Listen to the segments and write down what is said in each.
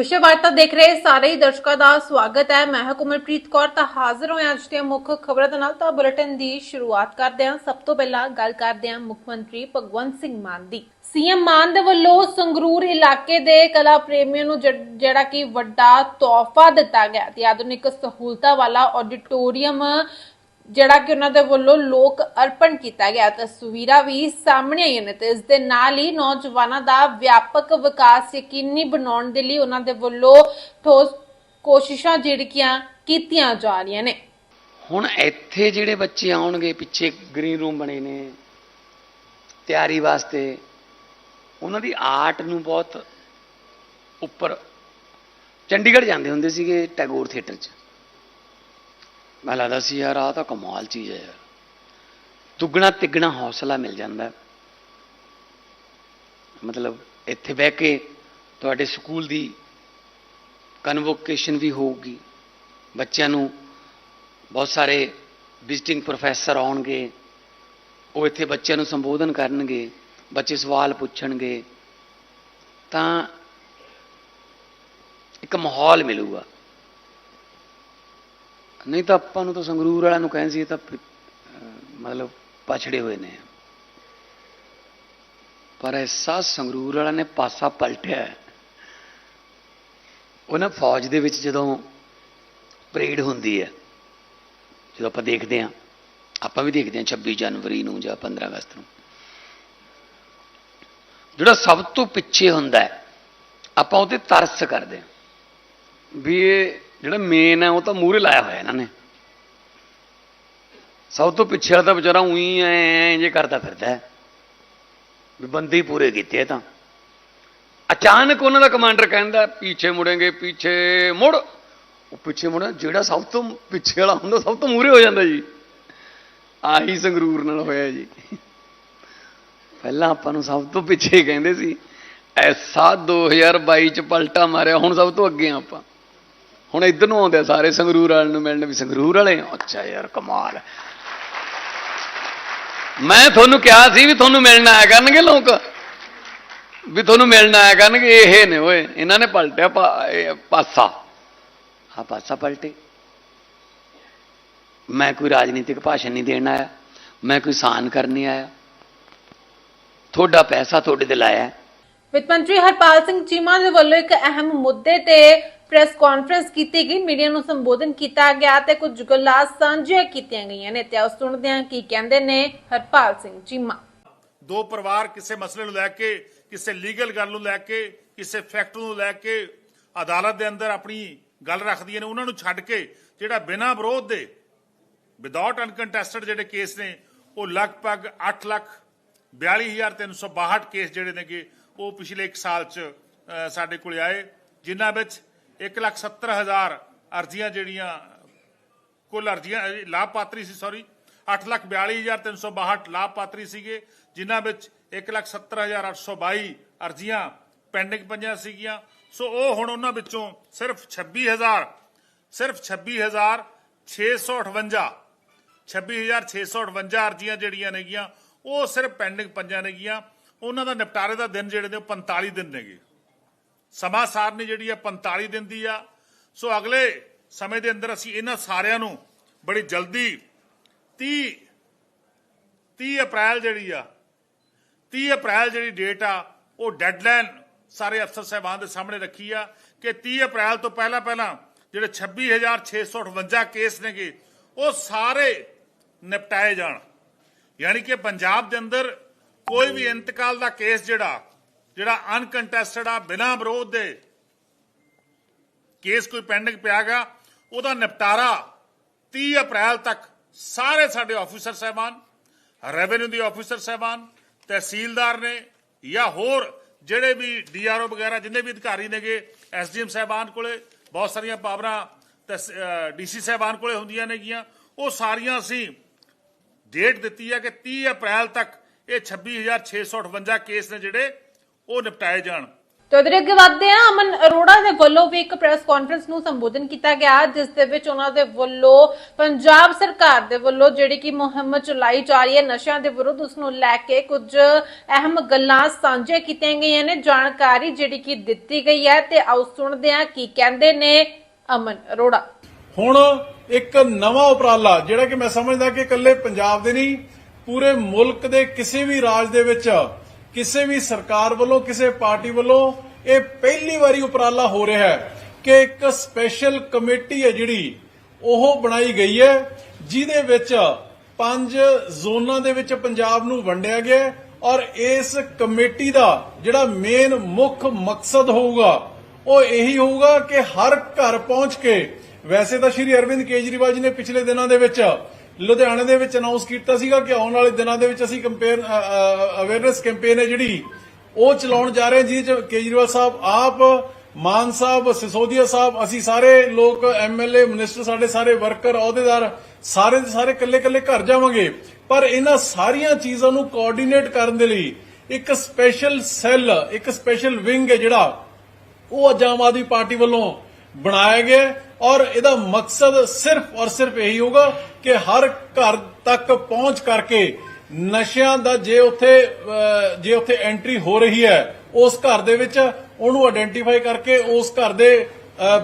ਵਿਸ਼ਵ ਵਾਰਤਾ ਦੇਖ ਰਹੇ ਸਾਰੇ ਦਰਸ਼ਕਾਂ ਦਾ ਸਵਾਗਤ ਹੈ। ਮੈਂ ਹਾਂ ਕੁਮਲਪ੍ਰੀਤ ਕੌਰ, ਤਾਂ ਹਾਜ਼ਰ ਹੋਏ ਅੱਜ ਦੀਆਂ ਮੁੱਖ ਖਬਰਾਂ ਦੇ ਨਾਲ। ਤਾਂ ਬੁਲੇਟਿਨ ਦੀ ਸ਼ੁਰੂਆਤ ਕਰਦੇ ਹਾਂ। ਸਭ ਤੋਂ ਪਹਿਲਾਂ ਗੱਲ ਕਰਦੇ ਹਾਂ ਮੁੱਖ ਮੰਤਰੀ ਭਗਵੰਤ ਸਿੰਘ ਮਾਨ ਦੀ। ਸੀਐਮ ਮਾਨ ਦੇ ਵੱਲੋਂ ਸੰਗਰੂਰ ਇਲਾਕੇ ਦੇ ਕਲਾ ਪ੍ਰੇਮੀਆਂ ਨੂੰ ਜਿ- ਜਿਹੜਾ ਕਿ ਵੱਡਾ ਤੋਹਫਾ ਦਿੱਤਾ ਗਿਆ ਤੇ ਆਧੁਨਿਕ ਸਹੂਲਤਾਂ ਵਾਲਾ ਆਡੀਟੋਰੀਅਮ ਜਿਹੜਾ ਕਿ ਉਹਨਾਂ ਦੇ ਵੱਲੋਂ ਲੋਕ ਅਰਪਣ ਕੀਤਾ ਗਿਆ। ਤਸਵੀਰਾਂ ਵੀ ਸਾਹਮਣੇ ਆਈਆਂ ਨੇ ਤੇ ਇਸ ਦੇ ਨਾਲ ਹੀ ਨੌਜਵਾਨਾਂ ਦਾ ਵਿਆਪਕ ਵਿਕਾਸ ਯਕੀਨੀ ਬਣਾਉਣ ਦੇ ਲਈ ਉਹਨਾਂ ਦੇ ਵੱਲੋਂ ਠੋਸ ਕੋਸ਼ਿਸ਼ਾਂ ਜਿਹੜੀਆਂ ਕੀਤੀਆਂ ਜਾ ਰਹੀਆਂ ਨੇ। ਹੁਣ ਇੱਥੇ ਜਿਹੜੇ ਬੱਚੇ ਆਉਣਗੇ, ਪਿੱਛੇ ਗ੍ਰੀਨ ਰੂਮ ਬਣੇ ਨੇ, ਤਿਆਰੀ ਵਾਸਤੇ, ਉਹਨਾਂ ਦੀ ਆਰਟ ਨੂੰ ਬਹੁਤ ਉੱਪਰ ਚੰਡੀਗੜ੍ਹ ਜਾਂਦੇ ਹੁੰਦੇ ਸੀਗੇ ਟੈਗੋਰ ਥੀਏਟਰ 'ਚ। ਮੈਂ ਲੱਗਦਾ ਸੀ, ਯਾਰ, ਆਹ ਤਾਂ ਕਮਾਲ ਚੀਜ਼ ਹੈ ਯਾਰ। ਦੁੱਗਣਾ ਤਿੱਗਣਾ ਹੌਸਲਾ ਮਿਲ ਜਾਂਦਾ। ਮਤਲਬ ਇੱਥੇ ਬਹਿ ਕੇ ਤੁਹਾਡੇ ਸਕੂਲ ਦੀ ਕਨਵੋਕੇਸ਼ਨ ਵੀ ਹੋਊਗੀ। ਬੱਚਿਆਂ ਨੂੰ ਬਹੁਤ ਸਾਰੇ ਵਿਜ਼ਿਟਿੰਗ ਪ੍ਰੋਫੈਸਰ ਆਉਣਗੇ। ਉਹ ਇੱਥੇ ਬੱਚਿਆਂ ਨੂੰ ਸੰਬੋਧਨ ਕਰਨਗੇ। ਬੱਚੇ ਸਵਾਲ ਪੁੱਛਣਗੇ। ਤਾਂ ਇੱਕ ਮਾਹੌਲ ਮਿਲੂਗਾ। ਨਹੀਂ ਤਾਂ ਆਪਾਂ ਨੂੰ ਤਾਂ ਸੰਗਰੂਰ ਵਾਲਿਆਂ ਨੂੰ ਕਹਿੰਦੇ ਸੀ, ਇਹ ਤਾਂ ਮਤਲਬ ਪਛੜੇ ਹੋਏ ਨੇ। ਪਰ ਐਸਾ ਸੰਗਰੂਰ ਵਾਲਿਆਂ ਨੇ ਪਾਸਾ ਪਲਟਿਆ ਹੈ। ਉਹ ਨਾ ਫੌਜ ਦੇ ਵਿੱਚ ਜਦੋਂ ਪਰੇਡ ਹੁੰਦੀ ਹੈ, ਜਦੋਂ ਆਪਾਂ ਦੇਖਦੇ ਹਾਂ, ਆਪਾਂ ਵੀ ਦੇਖਦੇ ਹਾਂ 26 ਜਨਵਰੀ ਨੂੰ ਜਾਂ 15 ਅਗਸਤ ਨੂੰ। ਜਿਹੜਾ ਸਭ ਤੋਂ ਪਿੱਛੇ ਹੁੰਦਾ ਹੈ, ਆਪਾਂ ਉਹਤੇ ਤਰਸ ਕਰਦੇ ਹਾਂ। ਵੀ ਇਹ ਜਿਹੜਾ ਮੇਨ ਹੈ, ਉਹ ਤਾਂ ਮੂਹਰੇ ਲਾਇਆ ਹੋਇਆ ਇਹਨਾਂ ਨੇ। ਸਭ ਤੋਂ ਪਿੱਛੇ ਵਾਲਾ ਤਾਂ ਵਿਚਾਰਾ ਉਹੀ ਐ ਜੇ ਕਰਦਾ ਫਿਰਦਾ ਹੈ। ਵੀ ਬੰਦੇ ਪੂਰੇ ਕੀਤੇ ਤਾਂ। ਅਚਾਨਕ ਉਹਨਾਂ ਦਾ ਕਮਾਂਡਰ ਕਹਿੰਦਾ, ਪਿੱਛੇ ਮੁੜेंगे ਪਿੱਛੇ ਮੁੜ। ਉਹ ਪਿੱਛੇ ਮੁੜਨਾ ਜਿਹੜਾ ਸਭ ਤੋਂ ਪਿੱਛੇ ਵਾਲਾ ਹੁੰਦਾ ਸਭ ਤੋਂ ਮੂਹਰੇ ਹੋ ਜਾਂਦਾ ਜੀ। ਆਹੀ ਸੰਗਰੂਰ ਨਾਲ ਹੋਇਆ ਜੀ। ਪਹਿਲਾਂ ਆਪਾਂ ਨੂੰ ਸਭ ਤੋਂ ਪਿੱਛੇ ਕਹਿੰਦੇ ਸੀ, ਐਸਾ 2022 ਚ ਪਲਟਾ ਮਾਰਿਆ, ਹੁਣ ਸਭ ਤੋਂ ਅੱਗੇ ਆ ਆਪਾਂ। ਹੁਣ ਇੱਧਰ ਨੂੰ ਆਉਂਦੇ ਆ ਸਾਰੇ ਸੰਗਰੂਰ ਵਾਲਿਆਂ ਨੂੰ ਮਿਲਣ ਵੀ ਸੰਗਰੂਰ ਵਾਲੇ ਅੱਛਾ ਯਾਰ, ਕਮਾਲ। ਮੈਂ ਤੁਹਾਨੂੰ ਕਿਹਾ ਸੀ ਵੀ ਤੁਹਾਨੂੰ ਮਿਲਣ ਆਇਆ ਕਰਨਗੇ ਲੋਕ। ਵੀ ਤੁਹਾਨੂੰ ਮਿਲਣ ਆਇਆ ਕਰਨਗੇ, ਇਹ ਨੇ ਓਏ, ਇਹਨਾਂ ਨੇ ਪਲਟਿਆ ਪਾਸਾ। ਆ ਪਾਸਾ ਪਲਟੇ। ਮੈਂ ਕੋਈ ਰਾਜਨੀਤਿਕ ਭਾਸ਼ਣ ਨਹੀਂ ਦੇਣ ਆਇਆ, ਮੈਂ ਕੋਈ ਸਾਨ ਕਰਨੀ ਆਇਆ। ਤੁਹਾਡਾ ਪੈਸਾ ਤੁਹਾਡੇ ਤੇ ਲਾਇਆ। ਵਿੱਤ ਮੰਤਰੀ ਹਰਪਾਲ ਸਿੰਘ ਚੀਮਾ ਦੇ ਵੱਲੋਂ ਇੱਕ ਅਹਿਮ ਮੁੱਦੇ ਤੇ ਪ੍ਰੈਸ ਕਾਨਫਰੰਸ ਕੀਤੀ ਗਈ, ਮੀਡੀਆ ਨੂੰ ਸੰਬੋਧਨ ਕੀਤਾ ਗਿਆ ਤੇ ਕੁਝ ਗੱਲਾਂ ਸਾਂਝੀਆਂ ਕੀਤੀਆਂ ਗਈਆਂ ਨੇ ਤੇ ਆਓ ਸੁਣਦੇ ਹਾਂ ਕੀ ਕਹਿੰਦੇ ਨੇ ਹਰਪਾਲ ਸਿੰਘ ਚੀਮਾ। ਦੋ ਪਰਿਵਾਰ ਕਿਸੇ ਮਸਲੇ ਨੂੰ ਲੈ ਕੇ, ਕਿਸੇ ਲੀਗਲ ਗੱਲ ਨੂੰ ਲੈ ਕੇ, ਕਿਸੇ ਫੈਕਟ ਨੂੰ ਲੈ ਕੇ ਅਦਾਲਤ ਦੇ ਅੰਦਰ ਆਪਣੀ ਗੱਲ ਰੱਖਦੀਆਂ ਨੇ, ਉਹਨਾਂ ਨੂੰ ਛੱਡ ਕੇ ਜਿਹੜਾ ਬਿਨਾਂ ਵਿਰੋਧ ਦੇ ਵਿਦਆਊਟ ਅਨਕੰਟੈਸਟਡ ਜਿਹੜੇ ਕੇਸ ਨੇ, ਉਹ ਲਗਭਗ 8 ਲੱਖ 42362 ਕੇਸ ਜਿਹੜੇ ਨੇਗੇ, ਉਹ ਪਿਛਲੇ 1 ਸਾਲ ਚ ਸਾਡੇ ਕੋਲ ਆਏ, ਜਿਨ੍ਹਾਂ ਵਿੱਚ 170000 ਅਰਜ਼ੀਆਂ ਜਿਹੜੀਆਂ, ਕੁੱਲ ਅਰਜ਼ੀਆਂ ਲਾਭਪਾਤਰੀ ਸੀ ਸੌਰੀ 842362 ਲਾਭਪਾਤਰੀ ਸੀਗੇ, ਜਿਨ੍ਹਾਂ ਵਿੱਚ 170822 ਅਰਜ਼ੀਆਂ ਪੈਂਡਿੰਗ ਪਈਆਂ ਸੀਗੀਆਂ। ਸੋ ਉਹ ਹੁਣ ਉਹਨਾਂ ਵਿੱਚੋਂ ਸਿਰਫ 26000 ਸਿਰਫ 26658 26658 ਅਰਜ਼ੀਆਂ ਜਿਹੜੀਆਂ ਨੇਗੀਆਂ, ਉਹ ਸਿਰਫ ਪੈਂਡਿੰਗ ਪੰਜਾਂ ਨੇਗੀਆਂ। ਉਹਨਾਂ ਦਾ ਨਿਪਟਾਰੇ ਦਾ ਦਿਨ ਜਿਹੜੇ ਨੇ ਉਹ 45 ਦਿਨ ਨੇਗੇ। ਸਮਾਂ ਸਾਰਨੀ ਜਿਹੜੀ ਆ 45 ਦਿਨ ਦੀ ਆ। ਸੋ ਅਗਲੇ ਸਮੇਂ ਦੇ ਅੰਦਰ ਅਸੀਂ ਇਹਨਾਂ ਸਾਰਿਆਂ ਨੂੰ ਬੜੀ ਜਲਦੀ 30 30 ਅਪ੍ਰੈਲ ਜਿਹੜੀ ਆ 30 ਅਪ੍ਰੈਲ ਜਿਹੜੀ ਡੇਟ ਆ, ਉਹ ਡੈਡਲਾਈਨ ਸਾਰੇ ਅਫਸਰ ਸਾਹਿਬਾਨ ਦੇ ਸਾਹਮਣੇ ਰੱਖੀ ਆ ਕਿ 30 ਅਪ੍ਰੈਲ ਤੋਂ ਪਹਿਲਾਂ ਪਹਿਲਾਂ ਜਿਹੜੇ 26658 ਕੇਸ ਨੇਗੇ, ਉਹ ਸਾਰੇ ਨਿਪਟਾਏ ਜਾਣ। ਯਾਨੀ ਕਿ ਪੰਜਾਬ ਦੇ ਅੰਦਰ ਕੋਈ ਵੀ ਇੰਤਕਾਲ ਦਾ ਕੇਸ ਜਿਹੜਾ ਜਿਹੜਾ ਅਨਕੰਟੈਸਟਡ ਆ, ਬਿਨਾਂ ਵਿਰੋਧ ਦੇ ਕੇਸ ਕੋਈ ਪੈਂਡਿੰਗ ਪਿਆਗਾ ਉਹਦਾ ਨਿਪਟਾਰਾ 30 ਅਪ੍ਰੈਲ ਤੱਕ ਸਾਰੇ ਸਾਡੇ ਆਫੀਸਰ ਸਹਿਬਾਨ ਰੈਵਨਿਊ ਦੇ ਆਫੀਸਰ ਸਹਿਬਾਨ, ਤਹਿਸੀਲਦਾਰ ਨੇ ਜਾਂ ਹੋਰ ਜਿਹੜੇ ਵੀ ਡੀਆਰਓ ਵਗੈਰਾ, ਜਿੰਨੇ ਵੀ ਅਧਿਕਾਰੀ ਨੇਗੇ ਐਸਡੀਐਮ ਸਹਿਬਾਨ ਕੋਲੇ, ਬਹੁਤ ਸਾਰੀਆਂ ਪਾਵਰਾਂ ਡੀਸੀ ਸਹਿਬਾਨ ਕੋਲੇ ਹੁੰਦੀਆਂ ਨੇਗੀਆਂ, ਉਹ ਸਾਰੀਆਂ ਅਸੀਂ ਡੇਟ ਦਿੱਤੀ ਹੈ ਕਿ 30 ਅਪ੍ਰੈਲ ਤੱਕ ਇਹ 26658 ਕੇਸ ਨੇ ਜਿਹੜੇ ਉਹ ਨਿਪਟਾਏ ਜਾਣ। ਤੇ ਉਹਦੇ ਅੱਗੇ ਵਧਦੇ ਆ ਅਮਨ ਅਰੋੜਾ ਦੇ ਵੱਲੋਂ ਵੀ ਇੱਕ ਪ੍ਰੈਸ ਕਾਨਫਰੰਸ ਨੂੰ ਸੰਬੋਧਨ ਕੀਤਾ ਗਿਆ ਜਿਸ ਦੇ ਵਿੱਚ ਉਹਨਾਂ ਦੇ ਵੱਲੋਂ ਪੰਜਾਬ ਸਰਕਾਰ ਦੇ ਵੱਲੋਂ ਜਿਹੜੀ ਕਿ ਮੁਹਿੰਮ ਚਲਾਈ ਜਾ ਰਹੀ ਹੈ ਨਸ਼ਿਆਂ ਦੇ ਵਿਰੁੱਧ ਉਸ ਨੂੰ ਲੈ ਕੇ ਕੁਝ ਅਹਿਮ ਗੱਲਾਂ ਸਾਂਝੀਆਂ ਕੀਤੀਆਂ ਗਈਆਂ ਨੇ ਜਾਣਕਾਰੀ ਜਿਹੜੀ ਕਿ ਦਿੱਤੀ ਗਈ ਹੈ। ਤੇ ਆਓ ਸੁਣਦੇ ਹਾਂ ਕੀ ਕਹਿੰਦੇ ਨੇ ਅਮਨ ਅਰੋੜਾ। ਹੁਣ ਇੱਕ ਨਵਾਂ ਉਪਰਾਲਾ ਜਿਹੜਾ ਕਿ ਮੈਂ ਸਮਝਦਾ ਕਿ ਇਕੱਲੇ ਪੰਜਾਬ ਦੇ ਨਹੀਂ ਪੂਰੇ ਮੁਲਕ ਦੇ ਕਿਸੇ ਵੀ ਰਾਜ ਦੇ ਵਿੱਚ ਕਿਸੇ ਵੀ ਸਰਕਾਰ ਵੱਲੋਂ, ਕਿਸੇ ਪਾਰਟੀ ਵੱਲੋਂ ਇਹ ਪਹਿਲੀ ਵਾਰੀ ਉਪਰਾਲਾ ਹੋ ਰਿਹਾ ਹੈ ਕਿ ਇੱਕ ਸਪੈਸ਼ਲ ਕਮੇਟੀ ਹੈ ਜਿਹੜੀ ਉਹ ਬਣਾਈ ਗਈ ਹੈ, ਜਿਹਦੇ ਵਿੱਚ ਪੰਜ ਜ਼ੋਨਾਂ ਦੇ ਵਿੱਚ ਪੰਜਾਬ ਨੂੰ ਵੰਡਿਆ ਗਿਆ ਔਰ ਇਸ ਕਮੇਟੀ ਦਾ ਜਿਹੜਾ ਮੇਨ ਮੁੱਖ ਮਕਸਦ ਹੋਊਗਾ, ਉਹ ਇਹੀ ਹੋਊਗਾ ਕਿ ਹਰ ਘਰ ਪਹੁੰਚ ਕੇ, ਵੈਸੇ ਤਾਂ ਸ਼੍ਰੀ ਅਰਵਿੰਦ ਕੇਜਰੀਵਾਲ ਜੀ ਨੇ ਪਿਛਲੇ ਦਿਨਾਂ ਦੇ ਵਿੱਚ ਲੁਧਿਆਣੇ ਦੇ ਵਿੱਚ ਅਨਾਉਂਸ ਕੀਤਾ ਸੀਗਾ ਕਿ ਆਉਣ ਵਾਲੇ ਦਿਨਾਂ ਦੇ ਵਿੱਚ ਅਸੀਂ ਕੰਪੇਅਰ ਅਵੇਅਰਨੈਸ ਕੈਂਪੇਨ ਹੈ ਜਿਹੜੀ, ਉਹ ਚਲਾਉਣ ਜਾ ਰਹੇ ਜਿਹਦੇ ਚ ਕੇਜਰੀਵਾਲ ਸਾਹਿਬ, ਆਪ, ਮਾਨ ਸਾਹਿਬ, ਸਿਸੋਦੀਆ ਸਾਹਿਬ, ਅਸੀਂ ਸਾਰੇ ਲੋਕ ਐਮਐਲਏ ਮਿਨਿਸਟਰ ਸਾਡੇ ਸਾਰੇ ਵਰਕਰ ਅਹੁਦੇਦਾਰ, ਸਾਰੇ ਦੇ ਸਾਰੇ ਇਕੱਲੇ ਇਕੱਲੇ ਘਰ ਜਾਵਾਂਗੇ। ਪਰ ਇਹਨਾਂ ਸਾਰੀਆਂ ਚੀਜ਼ਾਂ ਨੂੰ ਕੋਆਰਡੀਨੇਟ ਕਰਨ ਦੇ ਲਈ ਇੱਕ ਸਪੈਸ਼ਲ ਸੈੱਲ ਇੱਕ ਸਪੈਸ਼ਲ ਵਿੰਗ ਹੈ ਜਿਹੜਾ, ਉਹ ਅੱਜ ਆਮ ਆਦਮੀ ਪਾਰਟੀ ਵੱਲੋਂ ਬਣਾਇਆ ਗਿਆ ਔਰ ਇਹਦਾ ਮਕਸਦ ਸਿਰਫ ਔਰ ਸਿਰਫ ਇਹੀ ਹੋਗਾ ਕਿ ਹਰ ਘਰ ਤੱਕ ਪਹੁੰਚ ਕਰਕੇ ਨਸ਼ਿਆਂ ਦਾ ਜੇ ਉੱਥੇ ਜੇ ਉੱਥੇ ਐਂਟਰੀ ਹੋ ਰਹੀ ਹੈ, ਉਸ ਘਰ ਦੇ ਵਿੱਚ ਉਹਨੂੰ ਆਇਡੈਂਟੀਫਾਈ ਕਰਕੇ ਉਸ ਘਰ ਦੇ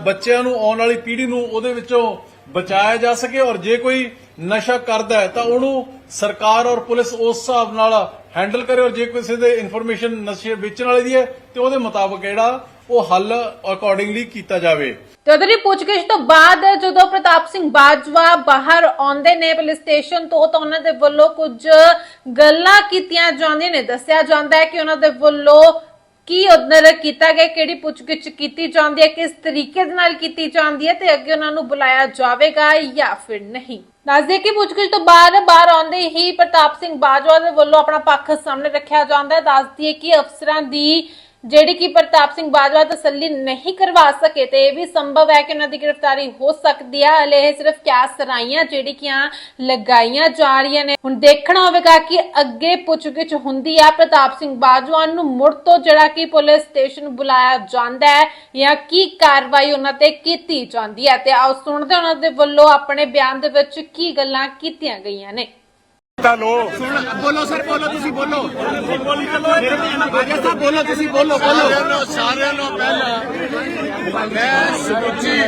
ਬੱਚਿਆਂ ਨੂੰ ਆਉਣ ਵਾਲੀ ਪੀੜ੍ਹੀ ਨੂੰ ਉਹਦੇ ਵਿੱਚੋਂ ਬਚਾਇਆ ਜਾ ਸਕੇ ਔਰ ਜੇ ਕੋਈ ਨਸ਼ਾ ਕਰਦਾ ਹੈ ਤਾਂ ਉਹਨੂੰ ਸਰਕਾਰ ਔਰ ਪੁਲਿਸ ਉਸ ਹਿਸਾਬ ਨਾਲ ਹੈਂਡਲ ਕਰੇ ਔਰ ਜੇ ਕਿਸੇ ਦੇ ਇਨਫੋਰਮੇਸ਼ਨ ਨਸ਼ੇ ਵੇਚਣ ਵਾਲੀ ਦੀ ਹੈ, ਤੇ ਉਹਦੇ ਮੁਤਾਬਕ ਜਿਹੜਾ ਉਹ ਹੱਲ ਅਕੋਰਡਿੰਗਲੀ ਕੀਤਾ ਜਾਵੇ। ਤੇ ਉਹਦੀ ਪੁੱਛਗਿੱਛ ਤੋਂ ਬਾਅਦ ਜਦੋਂ ਪ੍ਰਤਾਪ ਸਿੰਘ ਬਾਜਵਾ ਬਾਹਰ ਆਉਂਦੇ ਨੇ ਪੁਲਿਸ ਸਟੇਸ਼ਨ ਤੋਂ, ਤਾਂ ਉਹਨਾਂ ਦੇ ਵੱਲੋਂ ਕੁਝ ਗੱਲਾਂ ਕੀਤੀਆਂ ਜਾਂਦੀਆਂ ਨੇ। ਦੱਸਿਆ ਜਾਂਦਾ ਹੈ ਕਿ ਉਹਨਾਂ ਦੇ ਵੱਲੋਂ ਕੀ ਉਧਰ ਕੀਤਾ ਗਿਆ, ਕਿਹੜੀ ਪੁੱਛਗਿੱਛ ਕੀਤੀ ਜਾਂਦੀ ਹੈ, ਕਿਸ ਤਰੀਕੇ ਦੇ ਨਾਲ ਕੀਤੀ ਜਾਂਦੀ ਹੈ ਤੇ ਅੱਗੇ ਉਹਨਾਂ ਨੂੰ ਬੁਲਾਇਆ ਜਾਵੇਗਾ ਜਾਂ ਫਿਰ ਨਹੀਂ। ਦੱਸਦੇ ਕਿ ਪੁੱਛਗਿੱਛ ਤੋਂ ਬਾਅਦ ਬਾਹਰ ਆਉਂਦੇ ਹੀ ਪ੍ਰਤਾਪ ਸਿੰਘ ਬਾਜਵਾ ਦੇ ਵੱਲੋਂ ਆਪਣਾ ਪੱਖ ਸਾਹਮਣੇ ਰੱਖਿਆ ਜਾਂਦਾ ਹੈ। ਦੱਸਦੀ ਹੈ ਕਿ ਅਫਸਰਾਂ ਦੀ ਜਿਹੜੀ ਕਿ ਪ੍ਰਤਾਪ ਸਿੰਘ ਬਾਜਵਾ ਤਸੱਲੀ ਨਹੀਂ ਕਰਵਾ ਸਕੇ ਤੇ ਇਹ ਵੀ ਸੰਭਵ ਹੈ ਕਿ ਉਹਨਾਂ ਦੀ ਗ੍ਰਿਫਤਾਰੀ ਹੋ ਸਕਦੀ ਹੈ ਹਲੇ ਇਹ ਸਿਰਫ ਕਿਆਸ ਸਰਾਈਆਂ ਜਿਹੜੀਆਂ ਲਗਾਈਆਂ ਜਾ ਰਹੀਆਂ ਨੇ। ਹੁਣ ਦੇਖਣਾ ਹੋਵੇਗਾ ਕਿ ਅੱਗੇ ਪੁੱਛਗਿੱਛ ਹੁੰਦੀ ਹੈ ਪ੍ਰਤਾਪ ਸਿੰਘ ਬਾਜਵਾ ਨੂੰ ਮੁੜ ਤੋਂ ਜਿਹੜਾ ਕਿ ਪੁਲਿਸ ਸਟੇਸ਼ਨ ਬੁਲਾਇਆ ਜਾਂਦਾ ਹੈ ਜਾਂ ਕੀ ਕਾਰਵਾਈ ਉਹਨਾਂ ਤੇ ਕੀਤੀ ਜਾਂਦੀ ਹੈ। ਤੇ ਆਓ ਸੁਣਦੇ ਉਹਨਾਂ ਦੇ ਵੱਲੋਂ ਆਪਣੇ ਬਿਆਨ ਦੇ ਵਿੱਚ ਕੀ ਗੱਲਾਂ ਕੀਤੀਆਂ ਗਈਆਂ ਨੇ। ਬੋਲੋ ਸਰ ਬੋਲੋ ਤੁਸੀਂ ਬੋਲੋ। ਬੋਲੀ ਚੱਲੋ ਬਾਜਾ ਸਾਹਿਬ ਬੋਲੋ ਤੁਸੀਂ ਬੋਲੋ ਬੋਲੋ। ਸਾਰਿਆਂ ਨੂੰ ਪਹਿਲਾਂ ਮੈਂ ਸਮੁੱਚੀ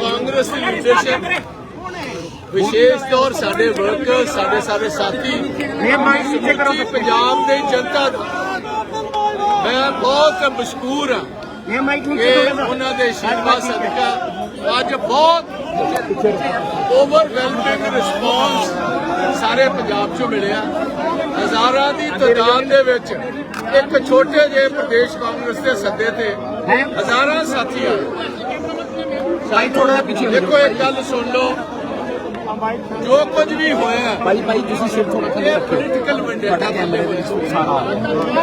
ਕਾਂਗਰਸ ਦੀ ਲੀਡਰਸ਼ਿਪ ਵਿਸ਼ੇਸ਼ ਤੌਰ ਸਾਡੇ ਵਰਕਰ ਸਾਡੇ ਸਾਰੇ ਸਾਥੀ ਇਹ ਮਾਈਕ ਨੀਚੇ ਕਰੋ। ਪੰਜਾਬ ਦੇ ਜਨਤਾ ਦਾ ਮੈਂ ਬਹੁਤ ਮਸ਼ਕੂਰ ਹਾਂ। ਇਹ ਮਾਈਕ ਕਿ ਨੀਚੇ ਕਰੋ ਉਹਨਾਂ ਦੇ ਸ਼ਿਕਵਾ ਸਦਕਾ ਅੱਜ ਬਹੁਤ ਓਵਰਵੈਲਮਿੰਗ ਰਿਸਪੌਂਸ ਸਾਰੇ ਪੰਜਾਬ 'ਚੋਂ ਮਿਲਿਆ। ਹਜ਼ਾਰਾਂ ਦੀ ਤਾਦਾਦ ਦੇ ਵਿੱਚ ਇੱਕ ਛੋਟੇ ਜਿਹੇ ਪ੍ਰਦੇਸ਼ ਕਾਂਗਰਸ ਦੇ ਸੱਦੇ ਤੇ ਹਜ਼ਾਰਾਂ ਸਾਥੀ ਆਏ ਭਾਈ ਥੋੜਾ ਪਿੱਛੇ ਦੇਖੋ ਇੱਕ ਗੱਲ ਸੁਣ ਲਓ। ਜੋ ਕੁਝ ਵੀ ਹੋਇਆ। ਭਾਈ ਭਾਈ ਤੁਸੀਂ ਸਿਰ ਥੋੜਾ ਇਹ ਪੋਲੀਟੀਕਲ ਬੱਲੇ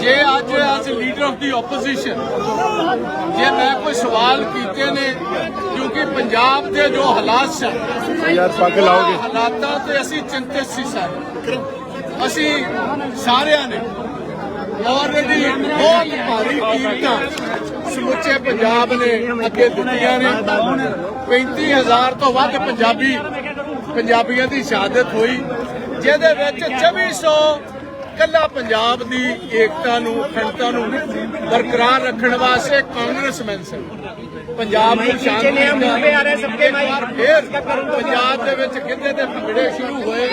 ਜੇ ਅੱਜ as leader of the opposition ਜੇ ਮੈਂ ਕੋਈ ਸਵਾਲ ਕੀਤੇ ਨੇ ਕਿਉਂਕਿ ਪੰਜਾਬ ਦੇ ਜੋ ਹਾਲਾਤ ਸਨ ਯਾਰ ਪੱਗ ਲਾਓਗੇ। ਹਾਲਾਤਾਂ ਤੇ ਅਸੀਂ ਚਿੰਤਿਤ ਸੀ ਸਾਰੇ। ਅਸੀਂ ਸਾਰਿਆਂ ਨੇ ਆਲਰੇਡੀ ਬਹੁਤ ਭਾਰੀ ਕੀਮਤਾਂ ਸਮੁੱਚੇ ਪੰਜਾਬ ਨੇ ਅੱਗੇ ਦਿੱਤੀਆਂ ਨੇ। 35000 ਤੋਂ ਵੱਧ ਪੰਜਾਬੀ ਪੰਜਾਬੀਆਂ ਦੀ ਸ਼ਹਾਦਤ ਹੋਈ ਜਿਹਦੇ ਵਿੱਚ 2400 ਕੱਲਾ ਪੰਜਾਬ ਦੀ ਏਕਤਾ ਨੂੰ ਅਖੰਡਤਾ ਨੂੰ ਬਰਕਰਾਰ ਰੱਖਣ ਵਾਸਤੇ ਕਾਂਗਰਸਮੈਨ ਸਨ। ਪੰਜਾਬ ਨੂੰ ਸ਼ਾਂਤ ਫੇਰ ਪੰਜਾਬ ਦੇ ਵਿੱਚ ਕਿਤੇ ਤੇ ਭੰਗੜੇ ਸ਼ੁਰੂ ਹੋਏ।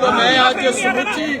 ਤਾਂ ਮੈਂ ਅੱਜ ਸਮੁੱਚੀ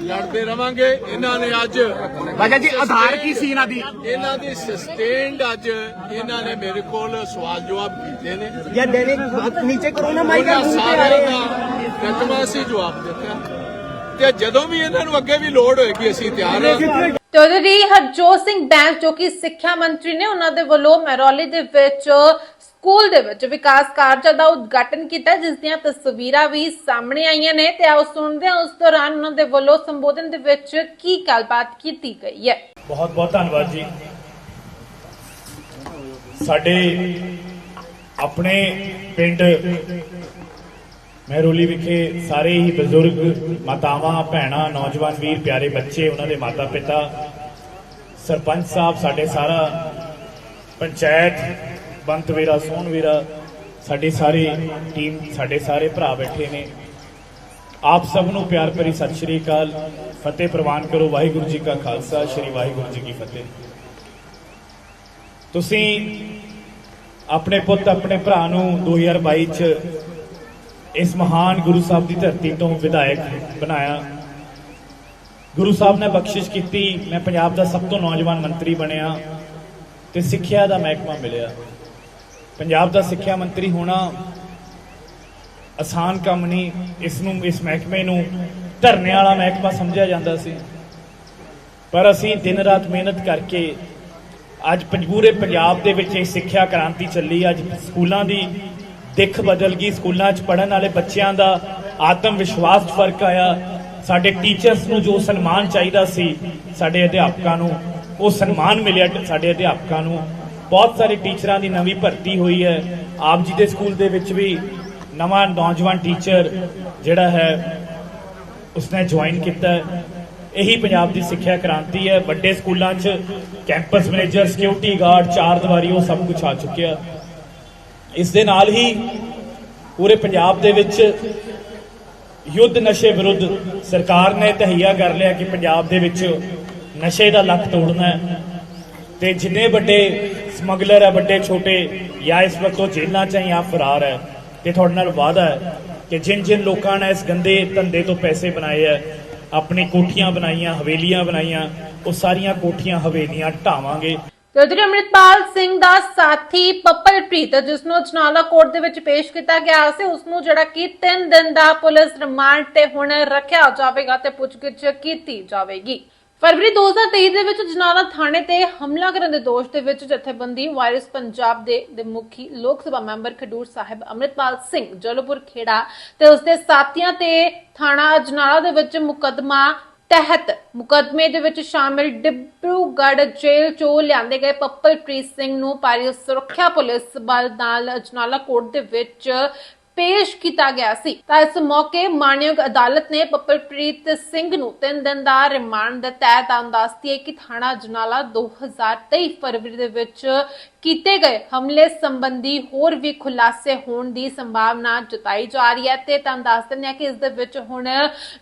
ਲੜਦੇ ਰਵਾਂਗੇ। ਇਹਨਾਂ ਨੇ ਅੱਜ ਬਾਜਾ ਜੀ ਆਧਾਰ ਕੀ ਸੀ ਇਹਨਾਂ ਦੀ? ਇਹਨਾਂ ਦੀ ਸਸਟੇਨਡ ਅੱਜ ਇਹਨਾਂ ਨੇ ਮੇਰੇ ਕੋਲ ਸਵਾਲ ਜਵਾਬ ਕੀਤੇ ਨੇ। ਯਾ ਦੇਨੇ ਨੀਚੇ ਕਰੋ ਨਾ ਮਾਈਕ ਸਾਰਿਆਂ ਦਾ ਕਤਮਾ ਸੀ ਜਵਾਬ ਦਿੱਤਾ। ਤੇ ਜਦੋਂ ਵੀ ਇਹਨਾਂ ਨੂੰ ਅੱਗੇ ਵੀ ਲੋੜ ਹੋਏਗੀ ਅਸੀਂ ਤਿਆਰ ਹਾਂ। ਤੇ ਉਹਦੇ ਲਈ ਹਰਜੋਤ ਸਿੰਘ ਬੈਂਸ ਜੋ ਕਿ ਸਿੱਖਿਆ ਮੰਤਰੀ ਨੇ ਉਹਨਾਂ ਦੇ ਵੱਲੋਂ ਮੈਰੋਲੀ ਦੇ ਵਿੱਚ ਸਕੂਲ ਦੇ ਵਿੱਚ ਵਿਕਾਸ ਕਾਰਜਾਂ ਦਾ ਉਦਘਾਟਨ ਕੀਤਾ, ਜਿਸ ਦੀਆਂ ਤਸਵੀਰਾਂ ਵੀ ਸਾਹਮਣੇ ਆਈਆਂ ਨੇ ਤੇ ਆਓ ਸੁਣਦੇ ਹਾਂ ਉਸ ਦੌਰਾਨ ਉਹਨਾਂ ਦੇ ਵੱਲੋਂ ਸੰਬੋਧਨ ਦੇ ਵਿੱਚ ਕੀ ਗੱਲਬਾਤ ਕੀਤੀ ਗਈ ਹੈ? ਬਹੁਤ ਬਹੁਤ ਧੰਨਵਾਦ ਜੀ। ਸਾਡੇ ਆਪਣੇ ਪਿੰਡ ਮਹਿਰੋਲੀ ਵਿਖੇ ਸਾਰੇ ਹੀ ਬਜ਼ੁਰਗ ਮਾਤਾਵਾਂ, ਭੈਣਾਂ, ਨੌਜਵਾਨ ਵੀਰ, ਪਿਆਰੇ ਬੱਚੇ, ਉਹਨਾਂ ਦੇ ਮਾਤਾ ਪਿਤਾ ਸਰਪੰਚ ਸਾਹਿਬ, ਸਾਡੇ ਸਾਰਾ ਪੰਚਾਇਤ ਬੰਤ ਵੀਰਾ ਸੋਹਣ ਵੀਰਾ ਸਾਡੀ ਸਾਰੀ ਟੀਮ ਸਾਡੇ ਸਾਰੇ ਭਰਾ ਬੈਠੇ ਨੇ। ਆਪ ਸਭ ਨੂੰ ਪਿਆਰ ਭਰੀ ਸਤਿ ਸ਼੍ਰੀ ਅਕਾਲ। ਫਤਿਹ ਪ੍ਰਵਾਨ ਕਰੋ, ਵਾਹਿਗੁਰੂ ਜੀ ਕਾ ਖਾਲਸਾ, ਸ਼੍ਰੀ ਵਾਹਿਗੁਰੂ ਜੀ ਕੀ ਫਤਿਹ। ਤੁਸੀਂ ਆਪਣੇ ਪੁੱਤ, ਆਪਣੇ ਭਰਾ ਨੂੰ 2022 ਚ ਇਸ ਮਹਾਨ ਗੁਰੂ ਸਾਹਿਬ ਦੀ ਧਰਤੀ ਤੋਂ ਵਿਧਾਇਕ ਬਣਾਇਆ। ਗੁਰੂ ਸਾਹਿਬ ਨੇ ਬਖਸ਼ਿਸ਼ ਕੀਤੀ। ਮੈਂ ਪੰਜਾਬ ਦਾ ਸਭ ਤੋਂ ਨੌਜਵਾਨ ਮੰਤਰੀ ਬਣਿਆ ਤੇ ਸਿੱਖਿਆ ਦਾ ਮਹਿਕਮਾ ਮਿਲਿਆ। ਪੰਜਾਬ ਦਾ ਸਿੱਖਿਆ ਮੰਤਰੀ ਹੋਣਾ ਆਸਾਨ ਕੰਮ ਨਹੀਂ, ਇਸ ਨੂੰ, ਇਸ ਮਹਿਕਮੇ ਨੂੰ ਧਰਨੇ ਵਾਲਾ ਮਹਿਕਮਾ ਸਮਝਿਆ ਜਾਂਦਾ ਸੀ। ਪਰ ਅਸੀਂ ਦਿਨ ਰਾਤ ਮਿਹਨਤ ਕਰਕੇ ਅੱਜ ਪੰਜ- ਪੂਰੇ ਪੰਜਾਬ ਦੇ ਵਿੱਚ ਇਹ ਸਿੱਖਿਆ ਕ੍ਰਾਂਤੀ ਚੱਲੀ। ਅੱਜ ਸਕੂਲਾਂ ਦੀ ਦਿੱਖ ਬਦਲ ਗਈ। ਸਕੂਲਾਂ 'ਚ ਪੜਨ ਵਾਲੇ ਬੱਚਿਆਂ ਦਾ ਆਤਮ ਵਿਸ਼ਵਾਸ 'ਚ ਫ਼ਰਕ ਆਇਆ। ਸਾਡੇ ਟੀਚਰਸ ਨੂੰ ਜੋ ਸਨਮਾਨ ਚਾਹੀਦਾ ਸੀ, ਸਾਡੇ ਅਧਿਆਪਕਾਂ ਨੂੰ, ਉਹ ਸਨਮਾਨ ਮਿਲਿਆ ਸਾਡੇ ਅਧਿਆਪਕਾਂ ਨੂੰ। ਬਹੁਤ ਸਾਰੇ ਟੀਚਰਾਂ ਦੀ ਨਵੀਂ ਭਰਤੀ ਹੋਈ ਹੈ। ਆਪ ਜੀ ਦੇ ਸਕੂਲ ਦੇ ਵਿੱਚ ਵੀ ਨਵਾਂ ਨੌਜਵਾਨ ਟੀਚਰ ਜਿਹੜਾ ਹੈ, ਉਸਨੇ ਜੁਆਇਨ ਕੀਤਾ ਹੈ। ਇਹੀ ਪੰਜਾਬ ਦੀ ਸਿੱਖਿਆ ਕ੍ਰਾਂਤੀ ਹੈ। ਵੱਡੇ ਸਕੂਲਾਂ 'ਚ ਕੈਂਪਸ ਮੈਨੇਜਰ ਸਿਕਿਉਰਿਟੀ ਗਾਰਡ ਚਾਰ ਦੀਵਾਰੀ, ਉਹ ਸਭ ਕੁਝ ਆ ਚੁੱਕਿਆ। ਇਸ ਦੇ ਨਾਲ ਹੀ ਪੂਰੇ ਪੰਜਾਬ ਦੇ ਵਿੱਚ ਯੁੱਧ ਨਸ਼ੇ ਵਿਰੁੱਧ ਸਰਕਾਰ ਨੇ ਤਹਈਆ ਕਰ ਲਿਆ ਕਿ ਪੰਜਾਬ ਦੇ ਵਿੱਚ ਨਸ਼ੇ ਦਾ ਲੱਕ ਤੋੜਨਾ ਹੈ। ਤੇ ਜਿੰਨੇ ਵੱਡੇ ਸਮਗਲਰ ਹੈ ਵੱਡੇ, ਛੋਟੇ, ਜਾਂ ਇਸ ਵਕਤ ਉਹ ਜੇਲ੍ਹਾਂ 'ਚ ਹੈ ਜਾਂ ਫਰਾਰ ਹੈ ਤੇ ਤੁਹਾਡੇ ਨਾਲ ਵਾਅਦਾ ਹੈ ਕਿ ਜਿਨ ਜਿਨ ਲੋਕਾਂ ਨੇ ਇਸ ਗੰਦੇ ਧੰਦੇ ਤੋਂ ਪੈਸੇ ਬਣਾਏ ਹੈ ਆਪਣੀ ਕੋਠੀਆਂ ਬਣਾਈਆਂ, ਹਵੇਲੀਆਂ ਬਣਾਈਆਂ, ਉਹ ਸਾਰੀਆਂ ਕੋਠੀਆਂ ਹਵੇਲੀਆਂ ਢਾਵਾਂਗੇ। ਚੌਧਰੀ ਅੰਮ੍ਰਿਤਪਾਲ ਸਿੰਘ ਦਾ ਸਾਥੀ ਪੱਪਲਪ੍ਰੀਤ, ਜਿਸ ਨੂੰ ਅਜਨਾਲਾ ਕੋਰਟ ਦੇ ਵਿੱਚ ਪੇਸ਼ ਕੀਤਾ ਗਿਆ ਸੀ, ਉਸ ਨੂੰ ਜਿਹੜਾ ਕਿ 3 ਦਿਨ ਦਾ ਪੁਲਿਸ ਰਿਮਾਂਡ ਤੇ ਹੁਣ ਰੱਖਿਆ ਜਾਵੇਗਾ ਤੇ ਪੁੱਛਗਿੱਛ ਕੀਤੀ ਜਾਵੇਗੀ। ਫਰਵਰੀ 2023 ਦੇ ਵਿੱਚ ਜਨਾਲਾ ਥਾਣੇ ਤੇ ਹਮਲਾ ਕਰਨ ਦੇ ਦੋਸ਼ ਦੇ ਵਿੱਚ ਜਥੇਬੰਦੀ ਵਾਇਰਸ ਪੰਜਾਬ ਦੇ ਦੇ ਮੁਖੀ ਲੋਕ ਸਭਾ ਮੈਂਬਰ ਖਡੂਰ ਸਾਹਿਬ ਅੰਮ੍ਰਿਤਪਾਲ ਸਿੰਘ ਜਲੋਪੁਰ ਖੇੜਾ ਤੇ ਉਸਦੇ ਸਾਥੀਆਂ ਤੇ ਥਾਣਾ ਅਜਨਾਲਾ ਦੇ ਵਿੱਚ ਮੁਕੱਦਮਾ ਤਹਿਤ ਮੁਕਦਮੇ ਦੇ ਵਿੱਚ ਸ਼ਾਮਿਲ ਡਿਬਰੂਗੜ੍ਹ ਜੇਲ੍ਹ ਚੋਂ ਲਿਆਂਦੇ ਗਏ ਪੱਪਲਪ੍ਰੀਤ ਸਿੰਘ ਨੂੰ ਭਾਰੀ ਸੁਰੱਖਿਆ ਪੁਲਿਸ ਬਲ ਨਾਲ ਅਜਨਾਲਾ ਕੋਰਟ ਦੇ ਵਿੱਚ ਪੇਸ਼ ਕੀਤਾ ਗਿਆ ਸੀ। ਤਾਂ ਇਸ ਮੌਕੇ ਮਾਨਯੋਗ ਅਦਾਲਤ ਨੇ ਪੱਪਲਪ੍ਰੀਤ ਸਿੰਘ ਨੂੰ 3 ਦਿਨ ਦਾ ਰਿਮਾਂਡ ਦਿੱਤਾ ਹੈ ਤਾਂ ਦੱਸਦੀ ਹੈ ਕਿ ਥਾਣਾ ਜਨਾਲਾ 2023 ਫਰਵਰੀ ਦੇ ਵਿੱਚ ਕੀਤੇ ਗਏ ਹਮਲੇ ਸੰਬੰਧੀ ਹੋਰ ਵੀ ਖੁਲਾਸੇ ਹੋਣ ਦੀ ਸੰਭਾਵਨਾ ਜਤਾਈ ਜਾ ਰਹੀ ਹੈ ਤੇ ਤਾਂ ਦੱਸ ਦਿੰਦੇ ਹਾਂ ਕਿ ਇਸ ਦੇ ਵਿੱਚ ਹੁਣ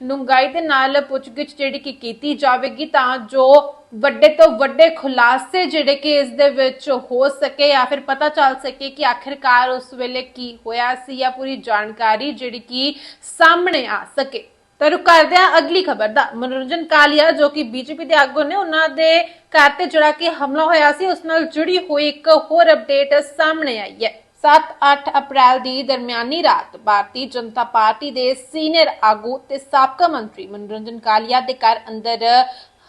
ਨੁੰਗਾਈ ਦੇ ਨਾਲ ਪੁੱਛਗਿੱਛ ਜਿਹੜੀ ਕਿ ਕੀਤੀ ਜਾਵੇਗੀ ਤਾਂ ਜੋ ਵੱਡੇ ਤੋਂ ਵੱਡੇ ਖੁਲਾਸੇ ਜਿਹੜੇ ਕਿ ਇਸ ਦੇ ਵਿੱਚ ਹੋ ਸਕੇ ਜਾਂ ਫਿਰ ਪਤਾ ਚੱਲ ਸਕੇ ਕਿ ਆਖਿਰਕਾਰ ਉਸ ਵੇਲੇ ਕੀ ਹੋਇਆ ਸੀ ਜਾਂ ਪੂਰੀ ਜਾਣਕਾਰੀ ਜਿਹੜੀ ਕਿ ਸਾਹਮਣੇ ਆ ਸਕੇ। ਤਾਂ ਰੁਕ ਕਰਦੇ ਹਾਂ ਅਗਲੀ ਖਬਰ ਦਾ। ਮਨੋਰੰਜਨ ਕਾਲੀਆ ਜੋ ਕਿ ਬੀਜੇਪੀ ਦੇ ਆਗੂ ਨੇ, ਉਹਨਾਂ ਦੇ ਘਰ ਤੇ ਜਿਹੜਾ ਕਿ ਹਮਲਾ ਹੋਇਆ ਸੀ। ਉਸ ਨਾਲ ਜੁੜੀ ਹੋਈ ਇੱਕ ਹੋਰ ਅਪਡੇਟ ਸਾਹਮਣੇ ਆਈ ਹੈ। 7-8 ਅਪ੍ਰੈਲ ਦੀ ਦਰਮਿਆਨੀ ਰਾਤ ਭਾਰਤੀ ਜਨਤਾ ਪਾਰਟੀ ਦੇ ਸੀਨੀਅਰ ਆਗੂ ਤੇ ਸਾਬਕਾ ਮੰਤਰੀ ਮਨੋਰੰਜਨ ਕਾਲੀਆ ਦੇ ਘਰ ਅੰਦਰ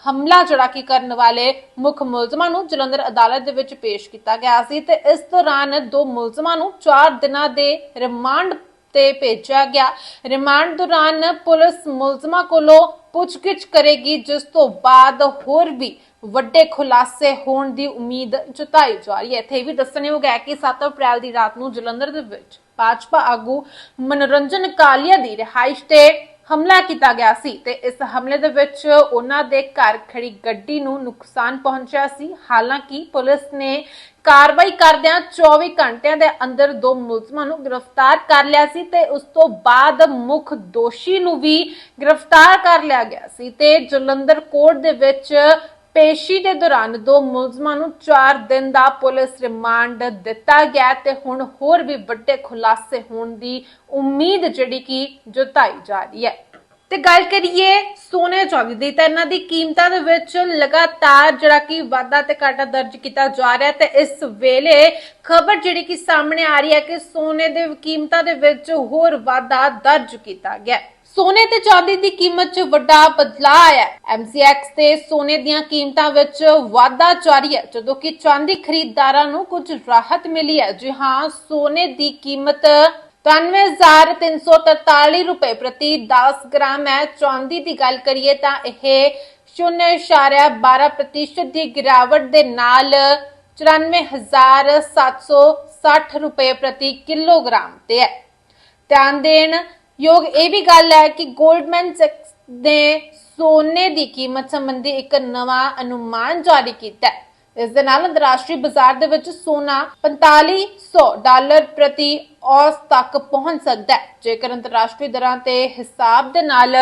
ਹਮਲਾ ਜਿਹੜਾ ਕਿ ਕਰਨ ਵਾਲੇ ਮੁੱਖ ਮੁਲਜ਼ਮਾਂ ਨੂੰ ਜਲੰਧਰ ਅਦਾਲਤ ਦੇ ਵਿੱਚ ਪੇਸ਼ ਕੀਤਾ ਗਿਆ ਸੀ ਤੇ ਇਸ ਦੌਰਾਨ ਦੋ ਮੁਲਜ਼ਮਾਂ ਨੂੰ 4 ਦਿਨਾਂ ਦੇ ਰਿਮਾਂਡ ਤੇ ਭੇਜਿਆ ਗਿਆ। ਰਿਮਾਂਡ ਦੌਰਾਨ ਪੁਲਿਸ ਮੁਲਜ਼ਮਾਂ ਕੋਲੋਂ ਪੁੱਛਗਿੱਛ ਕਰੇਗੀ, ਜਿਸ ਤੋਂ ਬਾਅਦ ਹੋਰ ਵੀ ਵੱਡੇ ਖੁਲਾਸੇ ਹੋਣ ਦੀ ਉਮੀਦ ਜਤਾਈ ਜਾ ਰਹੀ ਹੈ। ਇੱਥੇ ਇਹ ਵੀ ਦੱਸਣਯੋਗ ਹੈ ਕਿ 7 ਅਪ੍ਰੈਲ ਦੀ ਰਾਤ ਨੂੰ ਜਲੰਧਰ ਦੇ ਵਿੱਚ ਭਾਜਪਾ ਆਗੂ ਮਨੋਰੰਜਨ ਕਾਲੀਆ ਦੀ ਰਿਹਾਇਸ਼ ਤੇ ਹਮਲਾ ਕੀਤਾ ਗਿਆ ਸੀ ਤੇ ਇਸ ਹਮਲੇ ਦੇ ਵਿੱਚ ਉਹਨਾਂ ਦੇ ਘਰ ਖੜੀ ਗੱਡੀ ਨੂੰ ਨੁਕਸਾਨ ਪਹੁੰਚਿਆ ਸੀ। ਹਾਲਾਂਕਿ ਪੁਲਿਸ ਨੇ ਕਾਰਵਾਈ ਕਰਦਿਆਂ 24 ਘੰਟਿਆਂ ਦੇ ਅੰਦਰ ਦੋ ਮੁਲਜ਼ਮਾਂ ਨੂੰ ਗ੍ਰਿਫਤਾਰ ਕਰ ਲਿਆ ਸੀ ਤੇ ਉਸ ਤੋਂ ਬਾਅਦ ਮੁੱਖ ਦੋਸ਼ੀ ਨੂੰ ਵੀ ਗ੍ਰਿਫਤਾਰ ਕਰ ਲਿਆ ਗਿਆ ਸੀ ਤੇ ਜਲੰਧਰ ਕੋਰਟ ਦੇ ਵਿੱਚ ਪੇਸ਼ੀ ਦੇ ਦੌਰਾਨ ਦੋ ਮੁਲਜ਼ਮਾਂ ਨੂੰ 4 ਦਿਨ ਦਾ ਪੁਲਿਸ ਰਿਮਾਂਡ ਦਿੱਤਾ ਗਿਆ ਤੇ ਹੁਣ ਹੋਰ ਵੀ ਵੱਡੇ ਖੁਲਾਸੇ ਹੋਣ ਦੀ ਉਮੀਦ ਜਿਹੜੀ ਕਿ ਜਤਾਈ ਜਾ ਰਹੀ ਹੈ। ਤੇ ਗੱਲ ਕਰੀਏ ਸੋਨੇ ਚਾਂਦੀ ਦੀ ਤਾਂ ਇਹਨਾਂ ਦੀ ਕੀਮਤਾਂ ਦੇ ਵਿੱਚ ਲਗਾਤਾਰ ਜਿਹੜਾ ਕਿ ਵਾਧਾ ਤੇ ਘਾਟਾ ਦਰਜ ਕੀਤਾ ਜਾ ਰਿਹਾ ਤੇ ਇਸ ਵੇਲੇ ਖਬਰ ਜਿਹੜੀ ਕਿ ਸਾਹਮਣੇ ਆ ਰਹੀ ਹੈ ਕਿ ਸੋਨੇ ਦੇ ਕੀਮਤਾਂ ਦੇ ਵਿੱਚ ਹੋਰ ਵਾਧਾ ਦਰਜ ਕੀਤਾ ਗਿਆ ਸੋਨੇ ਤੇ ਚਾਂਦੀ ਦੀ ਕੀਮਤ 'ਚ ਵੱਡਾ ਬਦਲਾਅ ਆਇਆ ਹੈ। ਐਮਸੀਐਕਸ ਤੇ ਸੋਨੇ ਦੀਆਂ ਕੀਮਤਾਂ ਵਿੱਚ ਵਾਧਾ ਜਾਰੀ ਹੈ। ਜਦੋਂ ਕਿ ਚਾਂਦੀ ਖਰੀਦਦਾਰਾਂ ਨੂੰ ਕੁਝ ਰਾਹਤ ਮਿਲੀ ਹੈ। ਜੀ ਹਾਂ, ਸੋਨੇ ਦੀ ਕੀਮਤ 93343 ਰੁਪਏ ਪ੍ਰਤੀ 10 ਗ੍ਰਾਮ ਹੈ। ਚਾਂਦੀ ਦੀ ਗੱਲ ਕਰੀਏ ਤਾਂ ਇਹ 0.12% ਦੀ ਗਿਰਾਵਟ ਦੇ ਨਾਲ 94760 ਰੁਪਏ ਪ੍ਰਤੀ ਕਿਲੋਗ੍ਰਾਮ ਤੇ ਹੈ। ਧਿਆਨ ਦੇਣ ਯੋਗ ਇਹ ਵੀ ਗੱਲ ਹੈ ਕਿ 골ਡਮੈਨ ਸੈਕਸ ਨੇ ਸੋਨੇ ਦੀ ਕੀਮਤ ਸੰਬੰਧੀ ਇੱਕ ਨਵਾਂ ਅਨੁਮਾਨ ਜਾਰੀ ਕੀਤਾ ਹੈ। ਇਸ ਦੇ ਨਾਲ ਅੰਤਰਰਾਸ਼ਟਰੀ ਬਾਜ਼ਾਰ ਦੇ ਵਿੱਚ ਸੋਨਾ 4500 ਡਾਲਰ ਪ੍ਰਤੀ ਔਸ ਤੱਕ ਪਹੁੰਚ ਸਕਦਾ ਹੈ। ਜੇਕਰ ਅੰਤਰਰਾਸ਼ਟਰੀ ਦਰਾਂ ਤੇ ਹਿਸਾਬ ਦੇ ਨਾਲ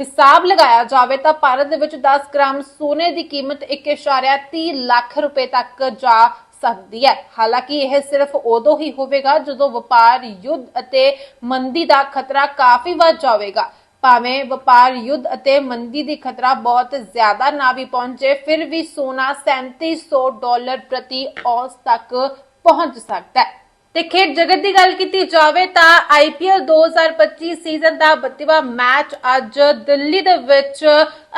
ਹਿਸਾਬ ਲਗਾਇਆ ਜਾਵੇ ਤਾਂ ਭਾਰਤ ਦੇ ਵਿੱਚ 10 ਗ੍ਰਾਮ ਸੋਨੇ ਦੀ ਕੀਮਤ 1.30 ਲੱਖ ਰੁਪਏ ਤੱਕ ਜਾ ਸਕਦੀ ਹੈ। ਹਾਲਾਂਕਿ ਇਹ ਸਿਰਫ ਉਦੋਂ ਹੀ ਹੋਵੇਗਾ ਜਦੋਂ ਵਪਾਰ ਯੁੱਧ ਅਤੇ ਮੰਦੀ ਦਾ ਖਤਰਾ ਕਾਫੀ ਵੱਧ ਜਾਵੇਗਾ। ਭਾਵੇਂ ਵਪਾਰ ਯੁੱਧ ਅਤੇ ਮੰਦੀ ਦੀ ਖਤਰਾ ਬਹੁਤ ਜ਼ਿਆਦਾ ਨਾ ਵੀ ਪਹੁੰਚੇ, ਫਿਰ ਵੀ ਸੋਨਾ 3700 ਡਾਲਰ ਪ੍ਰਤੀ ਔਸ ਤੱਕ ਪਹੁੰਚ ਸਕਦਾ ਹੈ। ਤੇ ਖੇਡ ਜਗਤ ਦੀ ਗੱਲ ਕੀਤੀ ਜਾਵੇ ਤਾਂ ਆਈਪੀਐਲ 2025 ਸੀਜ਼ਨ ਦਾ 32ਵਾਂ ਮੈਚ ਅੱਜ ਦਿੱਲੀ ਦੇ ਵਿੱਚ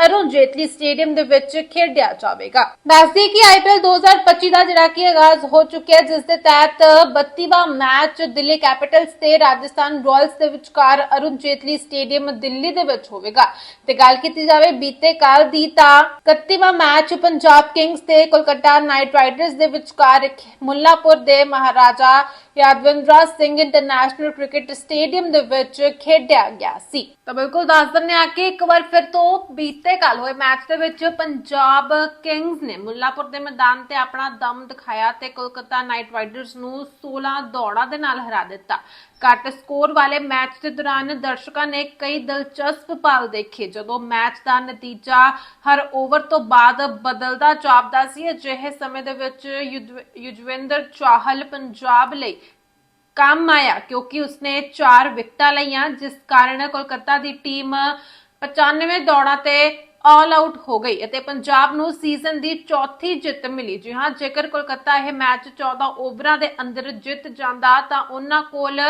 ਅਰੁਣ ਜੇਤਲੀ ਸਟੇਡੀਅਮ ਦੇ ਵਿੱਚ ਖੇਡਿਆ ਜਾਵੇਗਾ। ਦੱਸਦੀ ਕਿ ਆਈਪੀਐਲ 2025 ਦਾ ਜਿਹੜਾ ਕਿ ਆਗਾਜ਼ ਹੋ ਚੁੱਕਿਆ ਜਿਸ ਦੇ ਤਹਿਤ 32ਵਾਂ ਮੈਚ ਦਿੱਲੀ ਕੈਪੀਟਲਸ ਤੇ ਰਾਜਸਥਾਨ ਰਾਇਲਸ ਦੇ ਵਿਚਕਾਰ ਅਰੁਣ ਜੇਤਲੀ ਸਟੇਡੀਅਮ ਦਿੱਲੀ ਦੇ ਵਿੱਚ ਹੋਵੇਗਾ। ਤੇ ਗੱਲ ਕੀਤੀ ਜਾਵੇ ਬੀਤੇ ਕੱਲ ਦੀ ਤਾਂ 31ਵਾਂ ਮੈਚ ਪੰਜਾਬ ਕਿੰਗਸ ਤੇ ਕੋਲਕਾਤਾ ਨਾਈਟ ਰਾਈਡਰਸ ਦੇ ਵਿਚਕਾਰ ਮੁੱਲਾਪੁਰ ਦੇ Maharaja Yadavindra Singh international cricket stadium ਦੇ ਵਿੱਚ ਖੇਡਿਆ ਗਿਆ ਸੀ। ਤਾਂ ਬਿਲਕੁਲ ਦੱਸ ਦਿੰਦੇ ਆ ਕਿ ਇੱਕ ਵਾਰ ਫਿਰ ਤੋਂ ਬੀਤੇ ਕੱਲ ਹੋਏ ਮੈਚ ਦੇ ਵਿੱਚ ਪੰਜਾਬ ਕਿੰਗਸ ਨੇ ਮੁੱਲਾਪੁਰ ਦੇ ਮੈਦਾਨ ਤੇ ਆਪਣਾ ਦਮ ਦਿਖਾਇਆ ਤੇ ਕੋਲਕਾਤਾ ਨਾਈਟ ਰਾਈਡਰਸ ਨੂੰ 16 ਦੌੜਾਂ ਦੇ ਨਾਲ ਹਰਾ ਦਿੱਤਾ। ਘੱਟ ਸਕੋਰ ਵਾਲੇ ਮੈਚ ਦੇ ਦੌਰਾਨ ਦਰਸ਼ਕਾਂ ਨੇ ਕਈ ਦਿਲਚਸਪ ਪਲ ਦੇਖੇ। ਜਦੋਂ ਮੈਚ ਦਾ ਨਤੀਜਾ ਹਰ ਓਵਰ ਤੋਂ ਬਾਅਦ ਬਦਲਦਾ ਜਾਪਦਾ ਸੀ, ਅਜਿਹੇ ਸਮੇਂ ਦੇ ਵਿੱਚ ਯੁਜਵਿੰਦਰ ਯੁਜਵੇਂਦਰ ਚਾਹਲ ਪੰਜਾਬ ਲਈ ਕੰਮ ਆਇਆ ਕਿਉਂਕਿ ਉਸਨੇ 4 ਵਿਕਟਾਂ ਲਈਆਂ, ਜਿਸ ਕਾਰਨ ਕੋਲਕਾਤਾ ਦੀ ਟੀਮ 95 ਦੌੜਾਂ ਤੇ ਆਲ ਆਊਟ ਹੋ ਗਈ ਅਤੇ ਪੰਜਾਬ ਨੂੰ ਸੀਜ਼ਨ ਦੀ ਚੌਥੀ ਜਿੱਤ ਮਿਲੀ। ਜੀ ਹਾਂ, ਜੇਕਰ ਕੋਲਕਾਤਾ ਇਹ ਮੈਚ 14 ਓਵਰਾਂ ਦੇ ਅੰਦਰ ਜਿੱਤ ਜਾਂਦਾ, ਤਾਂ ਉਹਨਾਂ ਕੋਲ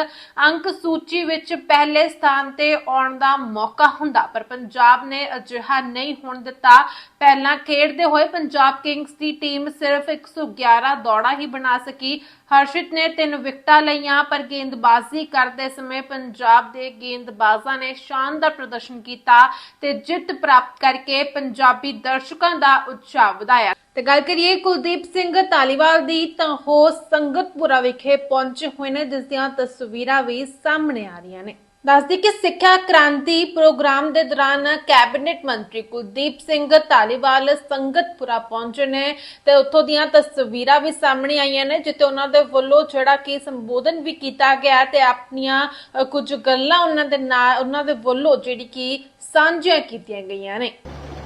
ਅੰਕ ਸੂਚੀ ਵਿੱਚ ਪਹਿਲੇ ਸਥਾਨ ਤੇ ਆਉਣ ਦਾ ਮੌਕਾ ਹੁੰਦਾ। ਪਰ ਪੰਜਾਬ ਨੇ ਅਜਿਹਾ ਨਹੀਂ ਹੋਣ ਦਿੱਤਾ। ਪਹਿਲਾਂ ਖੇਡਦੇ ਹੋਏ ਪੰਜਾਬ ਕਿੰਗਸ ਦੀ ਟੀਮ ਸਿਰਫ 111 ਦੌੜਾਂ ਹੀ ਬਣਾ ਸਕੀ। ਹਰਸ਼ਿਤ ਨੇ ਤਿੰਨ ਵਿਕਟਾਂ ਲਈਆਂ, ਪਰ ਗੇਂਦਬਾਜ਼ੀ ਕਰਦੇ ਸਮੇਂ ਪੰਜਾਬ ਦੇ ਗੇਂਦਬਾਜ਼ਾਂ ਨੇ ਸ਼ਾਨਦਾਰ ਪ੍ਰਦਰਸ਼ਨ ਕੀਤਾ ਤੇ ਜਿੱਤ ਪ੍ਰਾਪਤ ਕਰਕੇ ਪੰਜਾਬੀ ਦਰਸ਼ਕਾਂ ਦਾ ਉਤਸ਼ਾਹ ਵਧਾਇਆ। ਤੇ ਗੱਲ ਕਰੀਏ ਕੁਲਦੀਪ ਸਿੰਘ ਧਾਲੀਵਾਲ ਦੀ, ਤਾਂ ਉਹ ਸੰਗਤਪੁਰਾ ਵਿਖੇ ਪਹੁੰਚੇ ਹੋਏ ਨੇ, ਜਿਸ ਦੀਆਂ ਤਸਵੀਰਾਂ ਵੀ ਸਾਹਮਣੇ ਆ ਰਹੀਆਂ ਨੇ। ਦੱਸਦੀ ਕਿ ਸਿੱਖਿਆ ਕ੍ਰਾਂਤੀ ਪ੍ਰੋਗਰਾਮ ਦੇ ਦੌਰਾਨ ਕੈਬਨਿਟ ਮੰਤਰੀ ਕੁਲਦੀਪ ਸਿੰਘ ਧਾਲੀਵਾਲ ਸੰਗਤਪੁਰਾ ਪਹੁੰਚੇ ਨੇ ਤੇ ਉੱਥੋਂ ਦੀਆਂ ਤਸਵੀਰਾਂ ਵੀ ਸਾਹਮਣੇ ਆਈਆਂ ਨੇ ਜਿੱਥੇ ਉਹਨਾਂ ਦੇ ਵੱਲੋਂ ਜਿਹੜਾ ਕਿ ਸੰਬੋਧਨ ਵੀ ਕੀਤਾ ਗਿਆ ਤੇ ਆਪਣੀਆਂ ਅ, ਕੁਝ ਗੱਲਾਂ ਉਹਨਾਂ ਦੇ ਨਾਲ ਉਹਨਾਂ ਦੇ ਵੱਲੋਂ ਜਿਹੜੀ ਕਿ ਸਾਂਝੀਆਂ ਕੀਤੀਆਂ ਗਈਆਂ ਨੇ।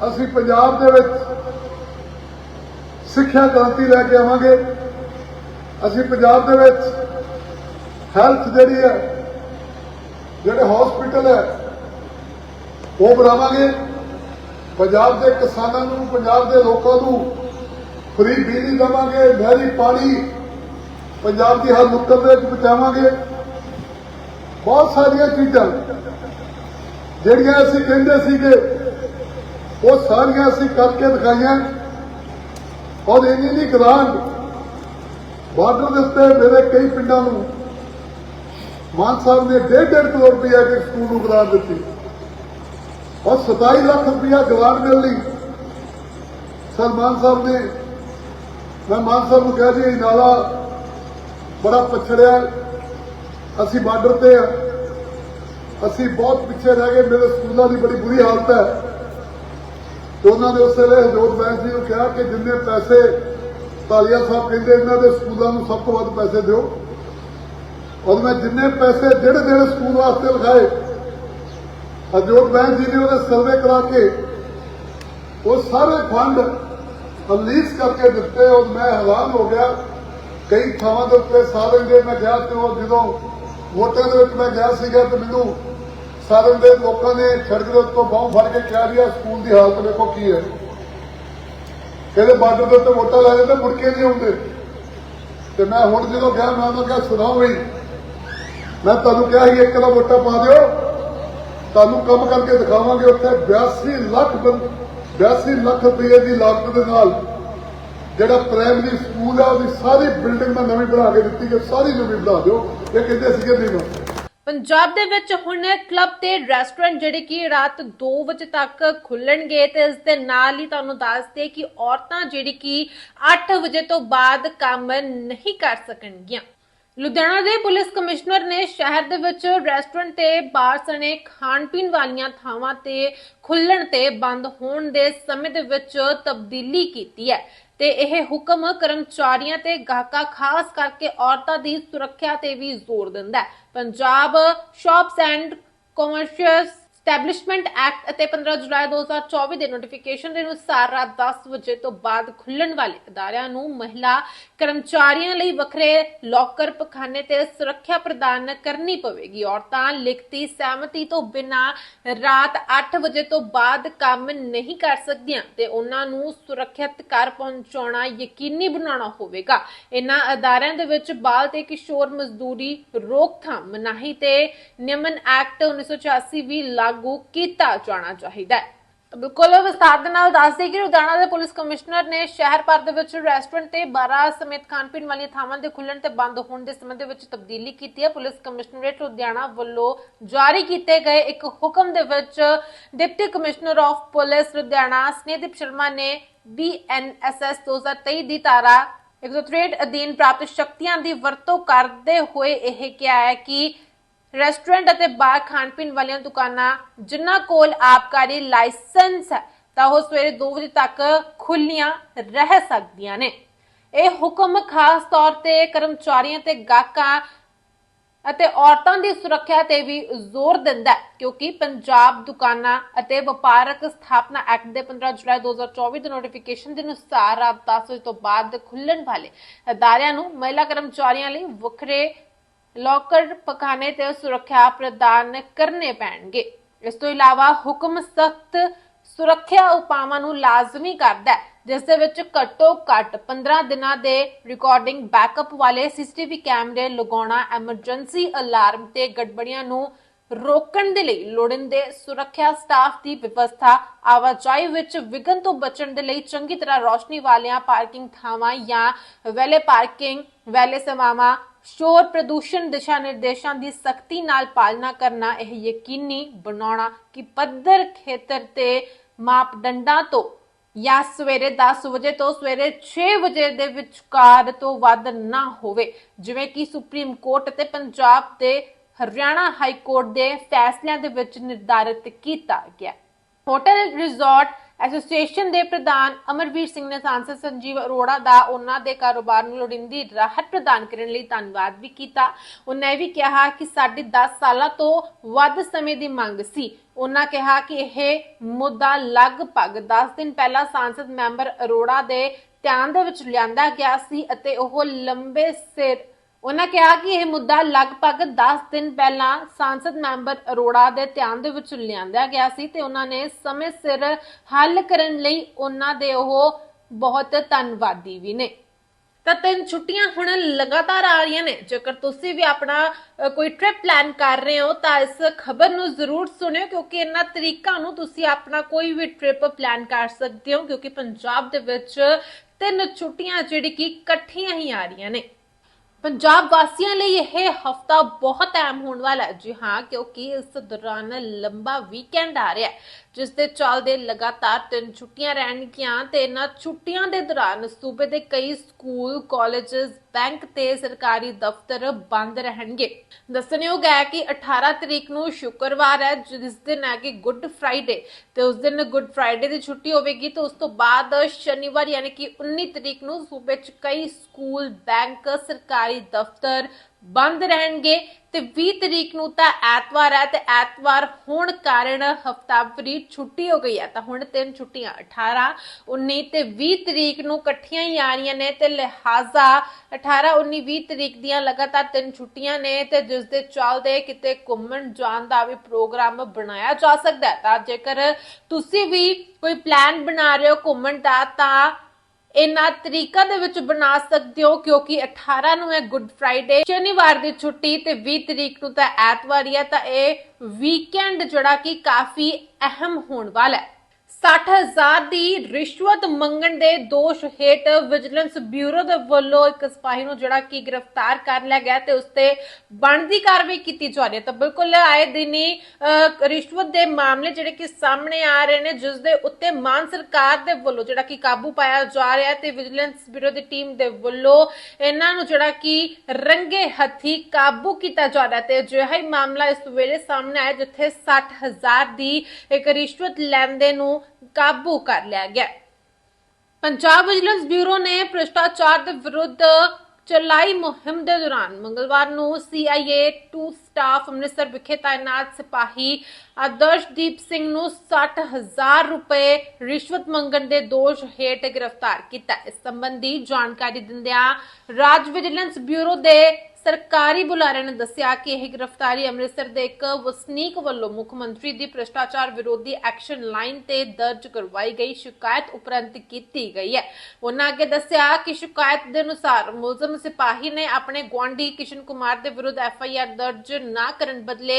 ਅਸੀਂ ਪੰਜਾਬ ਦੇ ਵਿੱਚ ਸਿੱਖਿਆ ਕ੍ਰਾਂਤੀ ਲੈ ਕੇ ਆਵਾਂਗੇ। ਅਸੀਂ ਪੰਜਾਬ ਦੇ ਵਿੱਚ ਹੈਲਥ ਜਿਹੜੀ ਹੈ ਜਿਹੜੇ ਹਸਪੀਟਲ ਹੈ, ਉਹ ਬਣਾਵਾਂਗੇ। ਪੰਜਾਬ ਦੇ ਕਿਸਾਨਾਂ ਨੂੰ, ਪੰਜਾਬ ਦੇ ਲੋਕਾਂ ਨੂੰ ਫ੍ਰੀ ਬਿਜਲੀ ਦੇਵਾਂਗੇ, ਨਹਿਰੀ ਪਾਣੀ ਪੰਜਾਬ ਦੀ ਹਰ ਨੁੱਕਰ ਦੇ ਵਿੱਚ ਪਹੁੰਚਾਵਾਂਗੇ। ਬਹੁਤ ਸਾਰੀਆਂ ਚੀਜ਼ਾਂ ਜਿਹੜੀਆਂ ਅਸੀਂ ਕਹਿੰਦੇ ਸੀਗੇ, ਉਹ ਸਾਰੀਆਂ ਅਸੀਂ ਕਰਕੇ ਦਿਖਾਈਆਂ। ਔਰ ਇੰਨੀ ਦੀ ਗ੍ਰਾਂਟ ਬਾਰਡਰ ਦੇ ਉੱਤੇ ਮੇਰੇ ਕਈ ਪਿੰਡਾਂ ਨੂੰ ਮਾਨ ਸਾਹਿਬ ਨੇ 1.5 ਕਰੋੜ ਰੁਪਇਆ ਦੇ ਸਕੂਲ ਨੂੰ ਗ੍ਰਾਂਟ ਦਿੱਤੀ। ਔਰ 27 ਲੱਖ ਰੁਪਇਆ ਗ੍ਰਾਂਟ ਮਿਲ ਲਈ। ਸਰ, ਮਾਨ ਸਾਹਿਬ ਨੇ ਮੈਂ ਮਾਨ ਸਾਹਿਬ ਨੂੰ ਕਿਹਾ ਜੀ, ਇਹ ਨਾਲਾ ਬੜਾ ਪਛੜਿਆ। ਅਸੀਂ ਬਾਰਡਰ ਤੇ ਆ। ਅਸੀਂ ਬਹੁਤ ਪਿੱਛੇ ਰਹਿ ਗਏ। ਮੇਰੇ ਸਕੂਲਾਂ ਦੀ ਬੜੀ ਬੁਰੀ ਹਾਲਤ ਹੈ। ਤੇ ਉਹਨਾਂ ਨੇ ਉਸ ਵੇਲੇ ਹਜੋਤ ਬੈਂਸ ਜੀ ਨੂੰ ਕਿਹਾ ਕਿ ਜਿੰਨੇ ਪੈਸੇ ਤਾਲੀਆ ਸਾਹਿਬ ਕਹਿੰਦੇ, ਇਹਨਾਂ ਦੇ ਸਕੂਲਾਂ ਨੂੰ ਸਭ ਤੋਂ ਵੱਧ ਪੈਸੇ ਦਿਓ। ਔਰ ਮੈਂ ਜਿੰਨੇ ਪੈਸੇ ਜਿਹੜੇ ਜਿਹੜੇ ਸਕੂਲ ਵਾਸਤੇ ਲਗਾਏ ਹਜੋਤ ਬੈਂਸ ਜੀ ਨੇ ਉਹਦੇ ਸਰਵੇ ਕਰਾ ਕੇ ਉਹ ਸਾਰੇ ਫੰਡ ਰਿਲੀਜ਼ ਕਰਕੇ ਦਿੱਤੇ ਔਰ ਮੈਂ ਹੈਰਾਨ ਹੋ ਗਿਆ। ਕਈ ਥਾਵਾਂ ਦੇ ਉੱਤੇ ਸਾਰੇ ਦੇ ਮੈਂ ਗਿਆ ਤੇ ਉਹ ਜਦੋਂ ਵੋਟਾਂ ਦੇ ਵਿੱਚ ਮੈਂ ਗਿਆ ਸੀਗਾ ਤੇ ਮੈਨੂੰ ਸਾਰੇ ਦੇ ਲੋਕਾਂ ਨੇ ਸੜਕ ਦੇ ਉੱਤੋਂ ਬਾਹੋਂ ਫੜ ਕੇ ਕਿਹਾ ਵੀ ਆ ਸਕੂਲ ਦੀ ਹਾਲਤ ਵੇਖੋ ਕੀ ਹੈ। ਕਹਿੰਦੇ ਬਾਰਡਰ ਦੇ ਉੱਤੇ ਵੋਟਾਂ ਲੈ ਜਾਂਦੇ, ਮੁੜ ਕੇ ਨਹੀਂ ਆਉਂਦੇ। ਤੇ ਮੈਂ ਹੁਣ ਜਦੋਂ ਗਿਆ, ਮੈਂ ਉਹਨਾਂ ਕਿਹਾ, ਸੁਣਾਓ ਵੀ ਮੈਂ ਤੁਹਾਨੂੰ ਕਿਹਾ ਸੀ, ਇੱਕ ਦਾ ਵੋਟਾਂ ਪਾ ਦਿਓ। ਤੁਹਾਨੂੰ ਕੰਮ ਕਰਕੇ ਦਿਖਾਵਾਂਗੇ ਉੱਥੇ 82 ਲੱਖ 82 ਲੱਖ ਰੁਪਏ ਦੀ ਲਾਗਤ ਦੇ ਨਾਲ ਜਿਹੜਾ ਪ੍ਰਾਇਮਰੀ ਸਕੂਲ ਆ, ਉਹਦੀ ਸਾਰੀ ਬਿਲਡਿੰਗ ਮੈਂ ਨਵੀਂ ਬਣਾ ਕੇ ਦਿੱਤੀ ਕਿ ਸਾਰੀ ਨਵੀਂ ਬਣਾ ਦਿਓ। ਇਹ ਕਹਿੰਦੇ ਸੀਗੇ ਨਹੀਂ ਨਾ ਪੰਜਾਬ ਦੇ ਵਿੱਚ ਹੁਣ ਕਲੱਬ ਤੇ ਰੈਸਟੋਰੈਂਟ ਜਿਹੜੇ ਕਿ ਰਾਤ 2 ਵਜੇ ਤੱਕ ਖੁੱਲਣਗੇ ਤੇ ਇਸ ਦੇ ਨਾਲ ਹੀ ਤੁਹਾਨੂੰ ਦੱਸਦੇ ਕਿ ਔਰਤਾਂ ਜਿਹੜੀ ਕਿ 8 ਵਜੇ ਤੋਂ ਬਾਅਦ ਕੰਮ ਨਹੀਂ ਕਰ ਸਕਣਗੀਆਂ। ਲੁਧਿਆਣਾ ਦੇ ਪੁਲਿਸ ਕਮਿਸ਼ਨਰ ਨੇ ਸ਼ਹਿਰ ਦੇ ਵਿੱਚ ਰੈਸਟੋਰੈਂਟ ਤੇ ਬਾਰ ਸਣੇ ਖਾਣ ਪੀਣ ਵਾਲੀਆਂ ਥਾਵਾਂ ਤੇ ਖੁੱਲਣ ਤੇ ਬੰਦ ਹੋਣ ਦੇ ਸਮੇਂ ਦੇ ਵਿੱਚ ਤਬਦੀਲੀ ਕੀਤੀ ਹੈ ਤੇ ਇਹ ਹੁਕਮ ਕਰਮਚਾਰੀਆਂ ਤੇ ਗਾਹਕਾਂ, ਖਾਸ ਕਰਕੇ ਔਰਤਾਂ ਦੀ ਸੁਰੱਖਿਆ ਤੇ ਵੀ ਜ਼ੋਰ ਦਿੰਦਾ ਹੈ। Punjab shops and commercial establishment act ਅਤੇ 15 ਜੁਲਾਈ 2024 ਦੇ ਨੋਟੀਫਿਕੇਸ਼ਨ ਦੇ ਅਨੁਸਾਰ ਰਾਤ 10 ਵਜੇ ਤੋਂ ਬਾਅਦ ਖੁੱਲਣ ਵਾਲੇ ਅਦਾਰਿਆਂ ਨੂੰ ਮਹਿਲਾ ਕਰਮਚਾਰੀਆਂ ਲਈ ਵੱਖਰੇ ਲੋਕਰ ਪਖਾਨੇ ਤੇ ਸੁਰੱਖਿਆ ਪ੍ਰਦਾਨ ਕਰਨੀ ਪਵੇਗੀ। ਔਰਤਾਂ ਲਿਖਤੀ ਸਹਿਮਤੀ ਤੋਂ ਬਿਨਾਂ ਰਾਤ 8 ਵਜੇ ਤੋਂ ਬਾਅਦ ਕੰਮ ਨਹੀਂ ਕਰ ਸਕਦੀਆਂ ਤੇ ਉਹਨਾਂ ਨੂੰ ਸੁਰੱਖਿਅਤ ਘਰ ਪਹੁੰਚਾਉਣਾ ਯਕੀਨੀ ਬਣਾਉਣਾ ਹੋਵੇਗਾ। ਇਨ੍ਹਾਂ ਅਦਾਰਿਆਂ ਦੇ ਵਿੱਚ ਬਾਲ ਤੇ ਕਿਸ਼ੋਰ ਮਜ਼ਦੂਰੀ ਰੋਕਥਾਮ, ਮਨਾਹੀ ਤੇ ਨਿਯਮਨ ਐਕਟ 1986 ਵੀ ਲਾਗੂ ਕੀਤਾ ਜਾਣਾ ਚਾਹੀਦਾ ਹੈ। ਤਾਂ ਬਿਲਕੁਲ ਵਿਸਥਾਰ ਦੇ ਨਾਲ ਦੱਸਦੇ ਕਿ ਲੁਧਿਆਣਾ ਦੇ ਪੁਲਿਸ ਕਮਿਸ਼ਨਰ ਨੇ ਸ਼ਹਿਰ ਭਰ ਦੇ ਵਿੱਚ ਰੈਸਟੋਰੈਂਟ ਤੇ 12 ਸਮੇਤ ਖਾਣ ਪੀਣ ਵਾਲੀਆਂ ਥਾਵਾਂ ਦੇ ਖੁੱਲਣ ਤੇ ਬੰਦ ਹੋਣ ਦੇ ਸਮੇਂ ਵਿੱਚ ਤਬਦੀਲੀ ਕੀਤੀ ਹੈ। ਪੁਲਿਸ ਕਮਿਸ਼ਨਰੇਟ ਲੁਧਿਆਣਾ ਵੱਲੋਂ ਜਾਰੀ ਕੀਤੇ ਗਏ ਇੱਕ ਹੁਕਮ ਦੇ ਵਿੱਚ deputy commissioner of police Ludhiana Snehdeep Sharma ਨੇ ਬੀਐਨਐਸਐਸ 2023 ਦੀ ਧਾਰਾ 163 ਅਧੀਨ ਪ੍ਰਾਪਤ ਸ਼ਕਤੀਆਂ ਦੀ ਵਰਤੋਂ ਕਰਦੇ ਹੋਏ ਇਹ ਕਿਹਾ ਹੈ ਕਿ ਰੈਸਟੋਰੈਂਟ ਅਤੇ ਬਾਰ ਖਾਣ ਪੀਣ ਵਾਲੀਆਂ ਦੁਕਾਨਾਂ ਜਿਨ੍ਹਾਂ ਕੋਲ ਆਬਕਾਰੀ ਲਾਇਸੈਂਸ ਹੈ, ਤਾਂ ਉਹ ਸਵੇਰੇ 2 ਵਜੇ ਤੱਕ ਖੁੱਲੀਆਂ ਰਹਿ ਸਕਦੀਆਂ ਨੇ। ਇਹ ਹੁਕਮ ਖਾਸ ਤੌਰ ਤੇ ਕਰਮਚਾਰੀਆਂ ਤੇ ਗਾਹਕਾਂ ਅਤੇ ਔਰਤਾਂ ਦੀ ਸੁਰੱਖਿਆ ਤੇ ਵੀ ਜ਼ੋਰ ਦਿੰਦਾ ਹੈ, ਕਿਉਂਕਿ ਪੰਜਾਬ ਦੁਕਾਨਾਂ ਅਤੇ ਵਪਾਰਕ ਸਥਾਪਨਾ ਐਕਟ ਦੇ 15 ਜੁਲਾਈ 2024 ਦੇ ਨੋਟੀਫਿਕੇਸ਼ਨ ਦੇ ਅਨੁਸਾਰ ਰਾਤ 10 ਵਜੇ ਤੋਂ ਬਾਅਦ ਖੁੱਲਣ ਵਾਲੇ ਅਦਾਰਿਆਂ ਨੂੰ ਮਹਿਲਾ ਕਰਮਚਾਰੀਆਂ ਲਈ ਵੱਖਰੇ ਲੋਕਰ ਪਖਾਨੇ ਤੇ ਸੁਰੱਖਿਆ ਪ੍ਰਦਾਨ ਕਰਨੇ ਪੈਣਗੇ। ਇਸ ਤੋਂ ਇਲਾਵਾ ਹੁਕਮ ਸਖਤ ਸੁਰੱਖਿਆ ਉਪਾਵਾਂ ਨੂੰ ਲਾਜ਼ਮੀ ਕਰਦਾ ਹੈ, ਜਿਸ ਦੇ ਵਿੱਚ ਘੱਟੋ ਘੱਟ 15 ਦਿਨਾਂ ਦੇ ਰਿਕਾਰਡਿੰਗ ਬੈਕਅਪ ਵਾਲੇ ਸੀਸੀਟੀਵੀ ਕੈਮਰੇ ਲਗਾਉਣਾ ਐਮਰਜੈਂਸੀ ਅਲਾਰਮ ਤੇ ਗੜਬੜੀਆਂ ਨੂੰ ਰੋਕਣ ਦੇ ਲਈ ਲੋੜੀਂਦੇ ਸੁਰੱਖਿਆ ਸਟਾਫ ਦੀ ਵਿਵਸਥਾ ਆਵਾਜਾਈ ਵਿੱਚ ਵਿਘਨ ਤੋਂ ਬਚਣ ਦੇ ਲਈ ਚੰਗੀ ਤਰ੍ਹਾਂ ਰੋਸ਼ਨੀ ਵਾਲੀਆਂ ਪਾਰਕਿੰਗ ਥਾਵਾਂ ਜਾਂ ਵੈਲੇ ਪਾਰਕਿੰਗ ਵੈਲੇ ਸਮਾਵਾਂ ਸ਼ੋਰ ਪ੍ਰਦੂਸ਼ਣ ਦਿਸ਼ਾ ਨਿਰਦੇਸ਼ਾਂ ਦੀ ਸਖਤੀ ਨਾਲ ਪਾਲਣਾ ਕਰਨਾ ਇਹ ਯਕੀਨੀ ਬਣਾਉਣਾ ਕਿ ਪੱਧਰ ਖੇਤਰ ਤੇ ਮਾਪਦੰਡਾਂ ਤੋਂ ਜਾਂ ਸਵੇਰੇ 10 ਵਜੇ ਤੋਂ ਸਵੇਰੇ 6 ਵਜੇ ਦੇ ਵਿਚਕਾਰ ਤੋਂ ਵੱਧ ਨਾ ਹੋਵੇ। ਜਿਵੇਂ ਕਿ ਸੁਪਰੀਮ ਕੋਰਟ ਅਤੇ ਪੰਜਾਬ ਤੇ ਹਰਿਆਣਾ ਹਾਈ ਕੋਰਟ ਦੇ ਫੈਸਲਿਆਂ ਦੇ ਵਿੱਚ ਨਿਰਧਾਰਿਤ ਕੀਤਾ ਗਿਆ। ਹੋਟਲ ਰਿਜ਼ੋਰਟ ਐਸੋਸੀਏਸ਼ਨ ਦੇ ਪ੍ਰਧਾਨ ਅਮਰਵੀਰ ਸਿੰਘ ਨੇ ਸਾਂਸਦ ਸੰਜੀਵ ਅਰੋੜਾ ਦਾ ਉਹਨਾਂ ਦੇ ਕਾਰੋਬਾਰ ਨੂੰ ਲੋੜੀਂਦੀ ਰਾਹਤ ਪ੍ਰਦਾਨ ਕਰਨ ਲਈ ਧੰਨਵਾਦ ਵੀ ਕੀਤਾ। ਉਹਨਾਂ ਇਹ ਵੀ ਕਿਹਾ ਕਿ ਸਾਡੀ 10 ਸਾਲਾਂ ਤੋਂ ਵੱਧ ਸਮੇਂ ਦੀ ਮੰਗ ਸੀ। ਉਹਨਾਂ ਕਿਹਾ ਕਿ ਇਹ ਮੁੱਦਾ ਲਗਭਗ 10 ਦਿਨ ਪਹਿਲਾਂ ਸਾਂਸਦ ਮੈਂਬਰ ਅਰੋੜਾ ਦੇ ਧਿਆਨ ਦੇ ਵਿੱਚ ਲਿਆਂਦਾ ਗਿਆ ਸੀ ਅਤੇ ਉਹ ਲੰਬੇ ਸਿਰ ਉਹਨਾਂ ਕਿਹਾ ਕਿ ਇਹ ਮੁੱਦਾ ਲਗਭਗ 10 ਦਿਨ ਪਹਿਲਾਂ ਸੰਸਦ ਮੈਂਬਰ ਅਰੋੜਾ ਦੇ ਧਿਆਨ ਦੇ ਵਿੱਚ ਲਿਆਂਦਾ ਗਿਆ ਸੀ ਤੇ ਉਹਨਾਂ ਨੇ ਸਮੇਂ ਸਿਰ ਹੱਲ ਕਰਨ ਲਈ ਉਹਨਾਂ ਦੇ ਉਹ ਬਹੁਤ ਧੰਨਵਾਦੀ ਵੀ ਨੇ। ਤਾਂ ਤਿੰਨ ਛੁੱਟੀਆਂ ਹੁਣ ਲਗਾਤਾਰ ਆ ਰਹੀਆਂ ਨੇ। ਜੇਕਰ ਤੁਸੀਂ ਵੀ ਆਪਣਾ ਕੋਈ ਟ੍ਰਿਪ ਪਲਾਨ ਕਰ ਰਹੇ ਹੋ, ਤਾਂ ਇਸ ਖਬਰ ਨੂੰ ਜ਼ਰੂਰ ਸੁਣਿਓ, ਕਿਉਂਕਿ ਇਹਨਾਂ ਤਰੀਕਾਂ ਨੂੰ ਤੁਸੀਂ ਆਪਣਾ ਕੋਈ ਵੀ ਟ੍ਰਿਪ ਪਲਾਨ ਕਰ ਸਕਦੇ ਹੋ, ਕਿਉਂਕਿ ਪੰਜਾਬ ਦੇ ਵਿੱਚ ਤਿੰਨ ਛੁੱਟੀਆਂ ਜਿਹੜੀ ਕਿ ਇਕੱਠੀਆਂ ਹੀ ਆ ਰਹੀਆਂ ਨੇ। ਪੰਜਾਬ ਵਾਸੀਆਂ ਲਈ ਇਹ ਹਫਤਾ ਬਹੁਤ ਅਹਿਮ ਹੋਣ ਵਾਲਾ ਹੈ। ਜੀ ਹਾਂ, ਕਿਉਂਕਿ ਇਸ ਦੌਰਾਨ ਲੰਬਾ ਵੀਕਐਂਡ ਆ ਰਿਹਾ ਹੈ। ਜਿਸ ਦੇ ਚੱਲਦੇ ਲਗਾਤਾਰ ਤਿੰਨ ਛੁੱਟੀਆਂ ਰਹਿਣਗੀਆਂ ਤੇ ਇਹਨਾਂ ਛੁੱਟੀਆਂ ਦੇ ਦੌਰਾਨ ਸੂਬੇ ਦੇ ਕਈ ਸਕੂਲ, ਕਾਲਜਸ, ਬੈਂਕ ਤੇ ਸਰਕਾਰੀ ਦਫ਼ਤਰ ਬੰਦ ਰਹਿਣਗੇ। ਦੱਸਣਯੋਗ ਹੈ ਕਿ 18 ਤਰੀਕ ਨੂੰ ਸ਼ੁੱਕਰਵਾਰ ਹੈ, ਜਿਸ ਦਿਨ ਹੈ ਕਿ ਗੁੱਡ ਫਰਾਈਡੇ ਤੇ ਉਸ ਦਿਨ ਗੁੱਡ ਫਰਾਈਡੇ ਦੀ ਛੁੱਟੀ ਹੋਵੇਗੀ ਤੇ ਉਸ ਤੋਂ ਬਾਅਦ ਸ਼ਨੀਵਾਰ ਯਾਨੀ ਕਿ 19 ਤਰੀਕ ਨੂੰ ਸੂਬੇ 'ਚ ਕਈ ਸਕੂਲ, ਬੈਂਕ, ਸਰਕਾਰੀ ਦਫ਼ਤਰ ਬੰਦ ਰਹਿਣਗੇ ਤੇ 20 ਤਰੀਕ ਨੂੰ ਤਾਂ ਐਤਵਾਰ ਹੈ ਤੇ ਐਤਵਾਰ ਹੋਣ ਕਾਰਨ ਹਫਤਾਵਰੀ ਛੁੱਟੀ ਹੋ ਗਈ ਹੈ। ਤਾਂ ਹੁਣ ਤਿੰਨ ਛੁੱਟੀਆਂ 18 19 ਤੇ 20 ਤਰੀਕ ਨੂੰ ਇਕੱਠੀਆਂ ਹੀ ਆ ਰਹੀਆਂ ਨੇ ਤੇ ਲਿਹਾਜ਼ਾ 18 19 20 ਤਰੀਕ ਦੀਆਂ ਲਗਾਤਾਰ ਤਿੰਨ ਛੁੱਟੀਆਂ ਨੇ ਤੇ ਜਿਸ ਦੇ ਚੱਲਦੇ ਕਿਤੇ ਘੁੰਮਣ ਜਾਣ ਦਾ ਵੀ ਪ੍ਰੋਗਰਾਮ ਬਣਾਇਆ ਜਾ ਸਕਦਾ ਹੈ। ਤਾਂ ਜੇਕਰ ਤੁਸੀਂ ਵੀ ਕੋਈ ਪਲਾਨ ਬਣਾ ਰਹੇ ਹੋ ਘੁੰਮਣ ਦਾ, ਤਾਂ ਇਹਨਾਂ ਤਰੀਕਾ ਦੇ ਵਿੱਚ ਬਣਾ ਸਕਦੇ ਹੋ, ਕਿਉਂਕਿ 18 ਨੂੰ ਹੈ ਗੁੱਡ ਫਰਾਈਡੇ ਸ਼ਨੀਵਾਰ ਦੀ ਛੁੱਟੀ ਤੇ 20 ਤਰੀਕ ਨੂੰ ਤਾਂ ਐਤਵਾਰ ਹੀ ਹੈ, ਤਾਂ ਇਹ ਵੀਕਐਂਡ ਜਿਹੜਾ ਕਿ ਕਾਫੀ ਅਹਿਮ ਹੋਣ ਵਾਲਾ ਹੈ। 60000 ਦੀ ਰਿਸ਼ਵਤ ਮੰਗਣ ਦੇ ਦੋਸ਼ ਹੇਠ ਵਿਜੀਲੈਂਸ ਬਿਊਰੋ ਦੇ ਵੱਲੋਂ ਇੱਕ ਸਿਪਾਹੀ ਨੂੰ ਜਿਹੜਾ ਕਿ ਗ੍ਰਿਫਤਾਰ ਕਰ ਲਿਆ ਗਿਆ ਤੇ ਉਸ ਤੇ ਬਣਦੀ ਕਾਰਵਾਈ ਕੀਤੀ ਜਾ ਰਹੀ ਹੈ। ਤਾਂ ਬਿਲਕੁਲ ਆਏ ਦਿਨੀ ਅਹ, ਰਿਸ਼ਵਤ ਦੇ ਮਾਮਲੇ ਜਿਹੜੇ ਕਿ ਸਾਹਮਣੇ ਆ ਰਹੇ ਨੇ ਜਿਸ ਦੇ ਉੱਤੇ ਮਾਨ ਸਰਕਾਰ ਦੇ ਵੱਲੋਂ ਜਿਹੜਾ ਕਿ ਕਾਬੂ ਪਾਇਆ ਜਾ ਰਿਹਾ ਤੇ ਵਿਜੀਲੈਂਸ ਬਿਊਰੋ ਦੀ ਟੀਮ ਦੇ ਵੱਲੋਂ ਇਹਨਾਂ ਨੂੰ ਜਿਹੜਾ ਕਿ ਰੰਗੇ ਹੱਥੀ ਕਾਬੂ ਕੀਤਾ ਜਾ ਰਿਹਾ ਹੈ ਤੇ ਅਜਿਹਾ ਹੀ ਮਾਮਲਾ ਇਸ ਵੇਲੇ ਸਾਹਮਣੇ ਆਇਆ ਜਿੱਥੇ 60000 ਦੀ ਇੱਕ ਰਿਸ਼ਵਤ ਲੈਂਦੇ ਨੂੰ ਕਾਬੂ ਕਰ ਲਿਆ ਗਿਆ। ਪੰਜਾਬ ਵਿਜੀਲੈਂਸ ਬਿਊਰੋ ਨੇ ਭ੍ਰਿਸ਼ਟਾਚਾਰ ਦੇ ਵਿਰੁੱਧ ਚਲਾਈ ਮੁਹਿੰਮ ਦੇ ਦੌਰਾਨ ਮੰਗਲਵਾਰ ਨੂੰ CIA 2 ਸਟਾਫ ਅੰਮ੍ਰਿਤਸਰ ਵਿਖੇ ਤਾਇਨਾਤ ਸਿਪਾਹੀ ਆਦਰਸ਼ਦੀਪ ਸਿੰਘ ਨੂੰ 60000 ਰੁਪਏ ਰਿਸ਼ਵਤ ਮੰਗਣ ਦੇ ਦੋਸ਼ ਹੇਠ ਗ੍ਰਿਫਤਾਰ ਕੀਤਾ। ਇਸ ਸੰਬੰਧੀ ਜਾਣਕਾਰੀ ਦਿੰਦਿਆਂ ਰਾਜ ਵਿਜੀਲੈਂਸ ਬਿਊਰੋ ਦੇ ਸਰਕਾਰੀ ਬੁਲਾਰੇ ਨੇ ਦੱਸਿਆ ਕਿ ਇਹ ਗ੍ਰਿਫਤਾਰੀ ਅੰਮ੍ਰਿਤਸਰ ਦੇ ਇੱਕ ਵਸਨੀਕ ਵੱਲੋਂ ਮੁੱਖ ਮੰਤਰੀ ਦੀ ਭ੍ਰਿਸ਼ਟਾਚਾਰ ਵਿਰੋਧੀ ਐਕਸ਼ਨ ਲਾਈਨ ਤੇ ਦਰਜ ਕਰਵਾਈ ਗਈ, ਸ਼ਿਕਾਇਤ ਉਪਰੰਤ ਕੀਤੀ ਗਈ ਹੈ। ਉਹਨਾਂ ਅੱਗੇ ਦੱਸਿਆ ਕਿ ਸ਼ਿਕਾਇਤ ਦੇ ਅਨੁਸਾਰ ਮੁਲਜ਼ਮ ਸਿਪਾਹੀ ਨੇ ਆਪਣੇ ਗੁਆਂਢੀ ਕਿਸ਼ਨ ਕੁਮਾਰ ਦੇ ਵਿਰੁੱਧ ਐਫ ਆਈ ਆਰ ਦਰਜ ਨਾ ਕਰਨ ਬਦਲੇ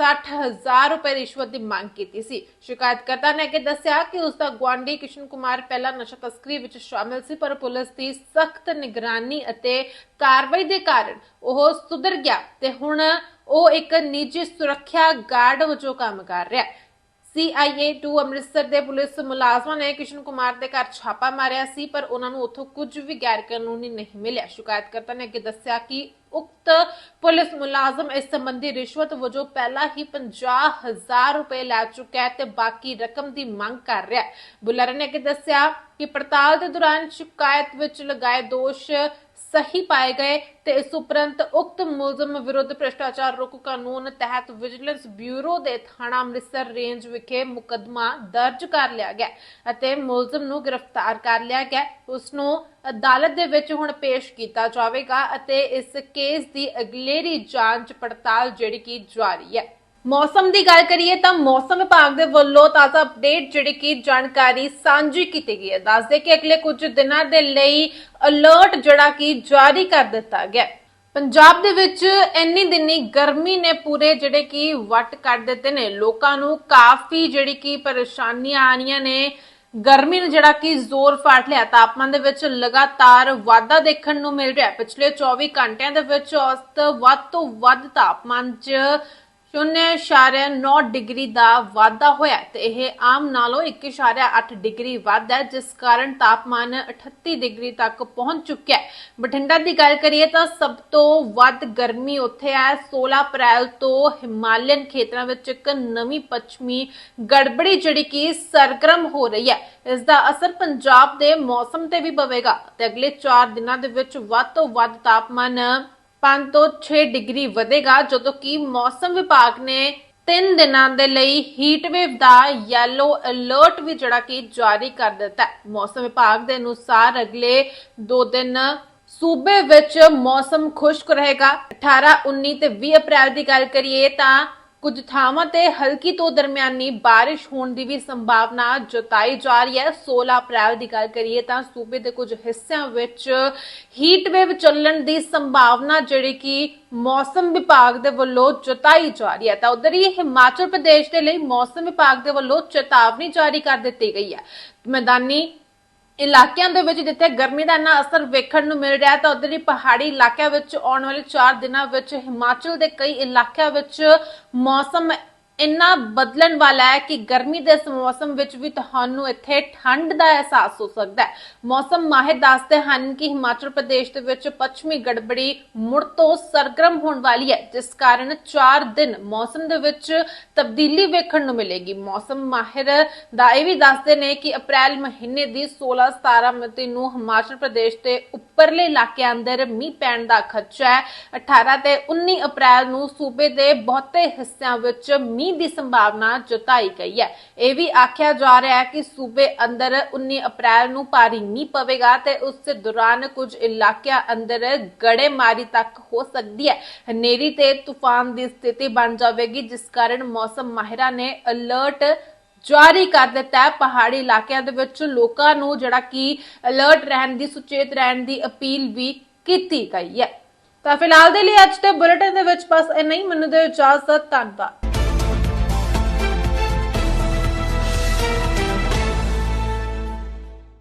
60000 ਰੁਪਏ ਰਿਸ਼ਵਤ ਦੀ ਮੰਗ ਕੀਤੀ ਸੀ। ਸ਼ਿਕਾਇਤਕਰਤਾ ਨੇ ਅੱਗੇ ਦੱਸਿਆ ਕਿ ਉਸ ਦਾ ਗੁਆਂਢੀ ਕਿਸ਼ਨ ਕੁਮਾਰ ਪਹਿਲਾਂ ਨਸ਼ਾ ਤਸਕਰੀ ਵਿੱਚ ਸ਼ਾਮਿਲ ਸੀ, ਪਰ ਪੁਲਿਸ ਦੀ ਸਖਤ ਨਿਗਰਾਨੀ ਅਤੇ ਕਾਰਵਾਈ ਦੇ ਕਾਰਨ ਉਹ ਸੁਧਰ ਗਿਆ ਤੇ ਹੁਣ ਉਹ ਇੱਕ ਨਿੱਜੀ ਸੁਰੱਖਿਆ ਗਾਰਡ ਵਜੋਂ ਕੰਮ ਕਰ ਰਿਹਾ ਹੈ। CIA 2 ਅੰਮ੍ਰਿਤਸਰ ਦੇ ਪੁਲਿਸ ਮੁਲਾਜ਼ਮਾਂ ਨੇ ਕਿਸ਼ਨ ਕੁਮਾਰ ਦੇ ਘਰ ਛਾਪਾ ਮਾਰਿਆ ਸੀ, ਪਰ ਉਹਨਾਂ ਨੂੰ ਉੱਥੋਂ ਕੁਝ ਵੀ ਗੈਰ ਕਾਨੂੰਨੀ ਨਹੀਂ ਮਿਲਿਆ। ਸ਼ਿਕਾਇਤਕਰਤਾ ਨੇ ਅੱਗੇ ਦੱਸਿਆ ਕਿ ਉਕਤ ਪੁਲਿਸ ਮੁਲਾਜ਼ਮ ਇਸ ਸੰਬੰਧੀ ਰਿਸ਼ਵਤ ਵਜੋਂ ਪਹਿਲਾਂ ਹੀ 50000 ਰੁਪਏ ਲੈ ਚੁੱਕਾ ਹੈ ਤੇ ਬਾਕੀ ਰਕਮ ਦੀ ਮੰਗ ਕਰ ਰਿਹਾ ਹੈ। ਬੁਲਾਰੇ ਨੇ ਅੱਗੇ ਦੱਸਿਆ ਕਿ ਪੜਤਾਲ ਦੇ ਦੌਰਾਨ ਸ਼ਿਕਾਇਤ ਵਿੱਚ ਲਗਾਏ ਦੋਸ਼ ਸਹੀ ਪਾਏ ਗਏ ਤੇ ਇਸ ਉਪਰੰਤ ਉਕਤ ਮੁਲਜ਼ਮ ਵਿਰੁੱਧ ਭ੍ਰਿਸ਼ਟਾਚਾਰ ਰੋਕੂ ਕਾਨੂੰਨ ਤਹਿਤ ਵਿਜੀਲੈਂਸ ਬਿਊਰੋ ਦੇ ਥਾਣਾ ਅੰਮ੍ਰਿਤਸਰ ਰੇਂਜ ਵਿਖੇ ਮੁਕੱਦਮਾ ਦਰਜ ਕਰ ਲਿਆ ਗਿਆ ਅਤੇ ਮੁਲਜ਼ਮ ਨੂੰ ਗ੍ਰਿਫਤਾਰ ਕਰ ਲਿਆ ਗਿਆ। ਉਸ ਨੂੰ ਅਦਾਲਤ ਦੇ ਵਿੱਚ ਹੁਣ ਪੇਸ਼ ਕੀਤਾ ਜਾਵੇਗਾ ਅਤੇ ਇਸ ਕੇਸ ਦੀ ਅਗਲੇਰੀ ਜਾਂਚ ਪੜਤਾਲ ਜਿਹੜੀ ਕਿ ਜਾਰੀ ਹੈ। ਮੌਸਮ ਦੀ ਗੱਲ ਕਰੀਏ ਤਾਂ ਮੌਸਮ ਵਿਭਾਗ ਦੇ ਵੱਲੋਂ ਤਾਜ਼ਾ ਅਪਡੇਟ ਜਿਹੜੀ ਕਿ ਜਾਣਕਾਰੀ ਸਾਂਝੀ ਕੀਤੀ ਗਈ ਹੈ ਦੱਸਦੇ ਕਿ ਅਗਲੇ ਕੁਝ ਦਿਨਾਂ ਦੇ ਲਈ ਅਲਰਟ ਜਿਹੜਾ ਕਿ ਜਾਰੀ ਕਰ ਦਿੱਤਾ ਗਿਆ ਹੈ। ਪੰਜਾਬ ਦੇ ਵਿੱਚ ਇੰਨੀ ਦਿਨੀ ਗਰਮੀ ਨੇ ਪੂਰੇ ਜਿਹੜੇ ਕਿ ਵੱਟ ਕੱਢ ਦਿੱਤੇ ਨੇ ਲੋਕਾਂ ਨੂੰ ਕਾਫੀ ਜਿਹੜੀ ਕਿ ਪਰੇਸ਼ਾਨੀਆਂ ਆਣੀਆਂ ਨੇ ਗਰਮੀ ਨੇ ਜਿਹੜਾ ਕਿ ਜ਼ੋਰ ਫੜ ਲਿਆ ਤਾਪਮਾਨ ਦੇ ਵਿੱਚ ਲਗਾਤਾਰ ਵਾਧਾ ਦੇਖਣ ਨੂੰ ਮਿਲ ਰਿਹਾ ਹੈ। ਪਿਛਲੇ 24 ਘੰਟਿਆਂ ਦੇ ਵਿੱਚ ਔਸਤ ਵੱਧ ਤੋਂ ਵੱਧ ਤਾਪਮਾਨ 'ਚ 0.9 ਡਿਗਰੀ ਦਾ ਵਾਧਾ ਹੋਇਆ ਤੇ ਇਹ ਆਮ ਨਾਲੋਂ 1.8 ਡਿਗਰੀ ਵੱਧ ਹੈ, ਜਿਸ ਕਾਰਨ ਤਾਪਮਾਨ 38 ਡਿਗਰੀ ਤੱਕ ਪਹੁੰਚ ਚੁੱਕਿਆ ਹੈ। ਬਠਿੰਡਾ ਦੀ ਗੱਲ ਕਰੀਏ ਤਾਂ ਸਭ ਤੋਂ ਵੱਧ ਗਰਮੀ ਉੱਥੇ ਹੈ। 16 ਅਪ੍ਰੈਲ ਤੋਂ ਹਿਮਾਲਯਨ ਖੇਤਰਾਂ ਵਿੱਚ ਇੱਕ ਨਵੀਂ ਪੱਛਮੀ ਗੜਬੜੀ ਜਿਹੜੀ ਕਿ ਸਰਗਰਮ ਹੋ ਰਹੀ ਹੈ। ਇਸ ਦਾ ਅਸਰ ਪੰਜਾਬ ਦੇ ਮੌਸਮ ਤੇ ਵੀ ਪਵੇਗਾ ਤੇ ਅਗਲੇ 4 ਦਿਨਾਂ ਦੇ ਵਿੱਚ ਵੱਧ ਤੋਂ ਵੱਧ ਤਾਪਮਾਨ 5 ਤੋਂ 6 ਡਿਗਰੀ ਵਧੇਗਾ, ਜਦੋਂ ਕਿ ਮੌਸਮ ਵਿਭਾਗ ਨੇ 3 ਦਿਨਾਂ ਦੇ ਲਈ ਹੀਟ ਵੇਵ ਦਾ ਯੈਲੋ ਅਲਰਟ ਵੀ ਜਿਹੜਾ ਕਿ ਜਾਰੀ ਕਰ ਦਿੱਤਾ ਹੈ। ਮੌਸਮ ਵਿਭਾਗ ਦੇ ਅਨੁਸਾਰ ਅਗਲੇ 2 ਦਿਨ ਸੂਬੇ ਵਿੱਚ ਮੌਸਮ ਖੁਸ਼ਕ ਰਹੇਗਾ। 18 19 ਤੇ 20 ਅਪ੍ਰੈਲ ਦੀ ਗੱਲ ਕਰੀਏ ਤਾਂ ਕੁਝ ਥਾਵਾਂ ਤੇ ਹਲਕੀ ਤੋਂ ਦਰਮਿਆਨੀ ਬਾਰਿਸ਼ ਹੋਣ ਦੀ ਵੀ ਸੰਭਾਵਨਾ ਜਤਾਈ ਜਾ ਰਹੀ ਹੈ। 16 ਅਪ੍ਰੈਲ ਦੀ ਗੱਲ ਕਰੀਏ ਤਾਂ ਸੂਬੇ ਦੇ ਕੁਝ ਹਿੱਸਿਆਂ ਵਿੱਚ ਹੀਟ ਵੇਵ ਚੱਲਣ ਦੀ ਸੰਭਾਵਨਾ ਜਿਹੜੀ ਕਿ ਮੌਸਮ ਵਿਭਾਗ ਦੇ ਵੱਲੋਂ ਜਤਾਈ ਜਾ ਰਹੀ ਹੈ। ਤਾਂ ਉਧਰ ਹੀ ਹਿਮਾਚਲ ਪ੍ਰਦੇਸ਼ ਦੇ ਲਈ ਮੌਸਮ ਵਿਭਾਗ ਦੇ ਵੱਲੋਂ ਚੇਤਾਵਨੀ ਜਾਰੀ ਕਰ ਦਿੱਤੀ ਗਈ ਹੈ। ਮੈਦਾਨੀ ਇਲਾਕਿਆਂ ਦੇ ਵਿੱਚ ਜਿੱਥੇ ਗਰਮੀ ਦਾ ਇੰਨਾ ਅਸਰ ਵੇਖਣ ਨੂੰ ਮਿਲ ਰਿਹਾ ਹੈ, ਤਾਂ ਉਧਰ ਹੀ ਪਹਾੜੀ ਇਲਾਕਿਆਂ ਵਿੱਚ ਆਉਣ ਵਾਲੇ 4 ਦਿਨਾਂ ਵਿੱਚ ਹਿਮਾਚਲ ਦੇ ਕਈ ਇਲਾਕਿਆਂ ਵਿੱਚ ਮੌਸਮ ਇੰਨਾ ਬਦਲਣ ਵਾਲਾ ਹੈ ਕਿ ਗਰਮੀ ਦੇ ਇਸ ਮੌਸਮ ਵਿੱਚ ਵੀ ਤੁਹਾਨੂੰ ਇੱਥੇ ਠੰਡ ਦਾ ਅਹਿਸਾਸ ਹੋ ਸਕਦਾ ਹੈ। ਮੌਸਮ ਮਾਹਿਰ ਦੱਸਦੇ ਹਨ ਕਿ ਹਿਮਾਚਲ ਪ੍ਰਦੇਸ਼ ਦੇ ਵਿੱਚ ਪੱਛਮੀ ਗੜਬੜੀ ਮੁੜ ਤੋਂ ਸਰਗਰਮ ਹੋਣ ਵਾਲੀ ਹੈ, ਜਿਸ ਕਾਰਨ 4 ਦਿਨ ਮੌਸਮ ਦੇ ਵਿੱਚ ਤਬਦੀਲੀ ਵੇਖਣ ਨੂੰ ਮਿਲੇਗੀ। ਮੌਸਮ ਮਾਹਿਰ ਦਾ ਇਹ ਵੀ ਦੱਸਦੇ ਨੇ ਕਿ ਅਪ੍ਰੈਲ ਮਹੀਨੇ ਦੀ 16 17 ਮਿਤੀ ਨੂੰ ਹਿਮਾਚਲ ਪ੍ਰਦੇਸ਼ ਦੇ ਉੱਪਰਲੇ ਇਲਾਕਿਆਂ ਅੰਦਰ ਮੀਂਹ ਪੈਣ ਦਾ ਖਦਸ਼ਾ ਹੈ। 18 ਤੇ 19 ਅਪ੍ਰੈਲ ਨੂੰ ਸੂਬੇ ਦੇ ਬਹੁਤੇ ਹਿੱਸਿਆਂ ਵਿੱਚ ਮੀਂਹ ਦੀ ਸੰਭਾਵਨਾ ਜਤਾਈ ਗਈ ਹੈ। ਇਹ ਵੀ ਆਖਿਆ ਜਾ ਰਿਹਾ ਹੈ ਕਿ ਸੂਬੇ ਅੰਦਰ 19 ਅਪ੍ਰੈਲ ਨੂੰ ਭਾਰੀ ਮੀਂਹ ਪਵੇਗਾ ਤੇ ਉਸ ਦੌਰਾਨ ਕੁਝ ਇਲਾਕਿਆਂ ਅੰਦਰ ਗੜੇਮਾਰੀ ਤੱਕ ਹੋ ਸਕਦੀ ਹੈ। ਹਨੇਰੀ ਤੇ ਤੂਫਾਨ ਦੀ ਸਥਿਤੀ ਬਣ ਜਾਵੇਗੀ, ਜਿਸ ਕਾਰਨ ਮੌਸਮ ਮਾਹਿਰਾਂ ਨੇ ਅਲਰਟ ਜਾਰੀ ਕਰ ਦਿੱਤਾ ਹੈ। ਪਹਾੜੀ ਇਲਾਕਿਆਂ ਦੇ ਵਿੱਚ ਲੋਕਾਂ ਨੂੰ ਜਿਹੜਾ ਕਿ ਅਲਰਟ ਰਹਿਣ ਦੀ, ਸੁਚੇਤ ਰਹਿਣ ਦੀ ਅਪੀਲ ਵੀ ਕੀਤੀ ਗਈ ਹੈ। ਤਾਂ ਫਿਲਹਾਲ ਦੇ ਲਈ ਅੱਜ ਦੇ ਬੁਲੇਟਿਨ ਦੇ ਵਿੱਚ ਬਸ ਇੰਨਾ ਹੀ। ਮੈਨੂੰ ਦੇ ਇਜਾਜ਼ਤ। ਧੰਨਵਾਦ।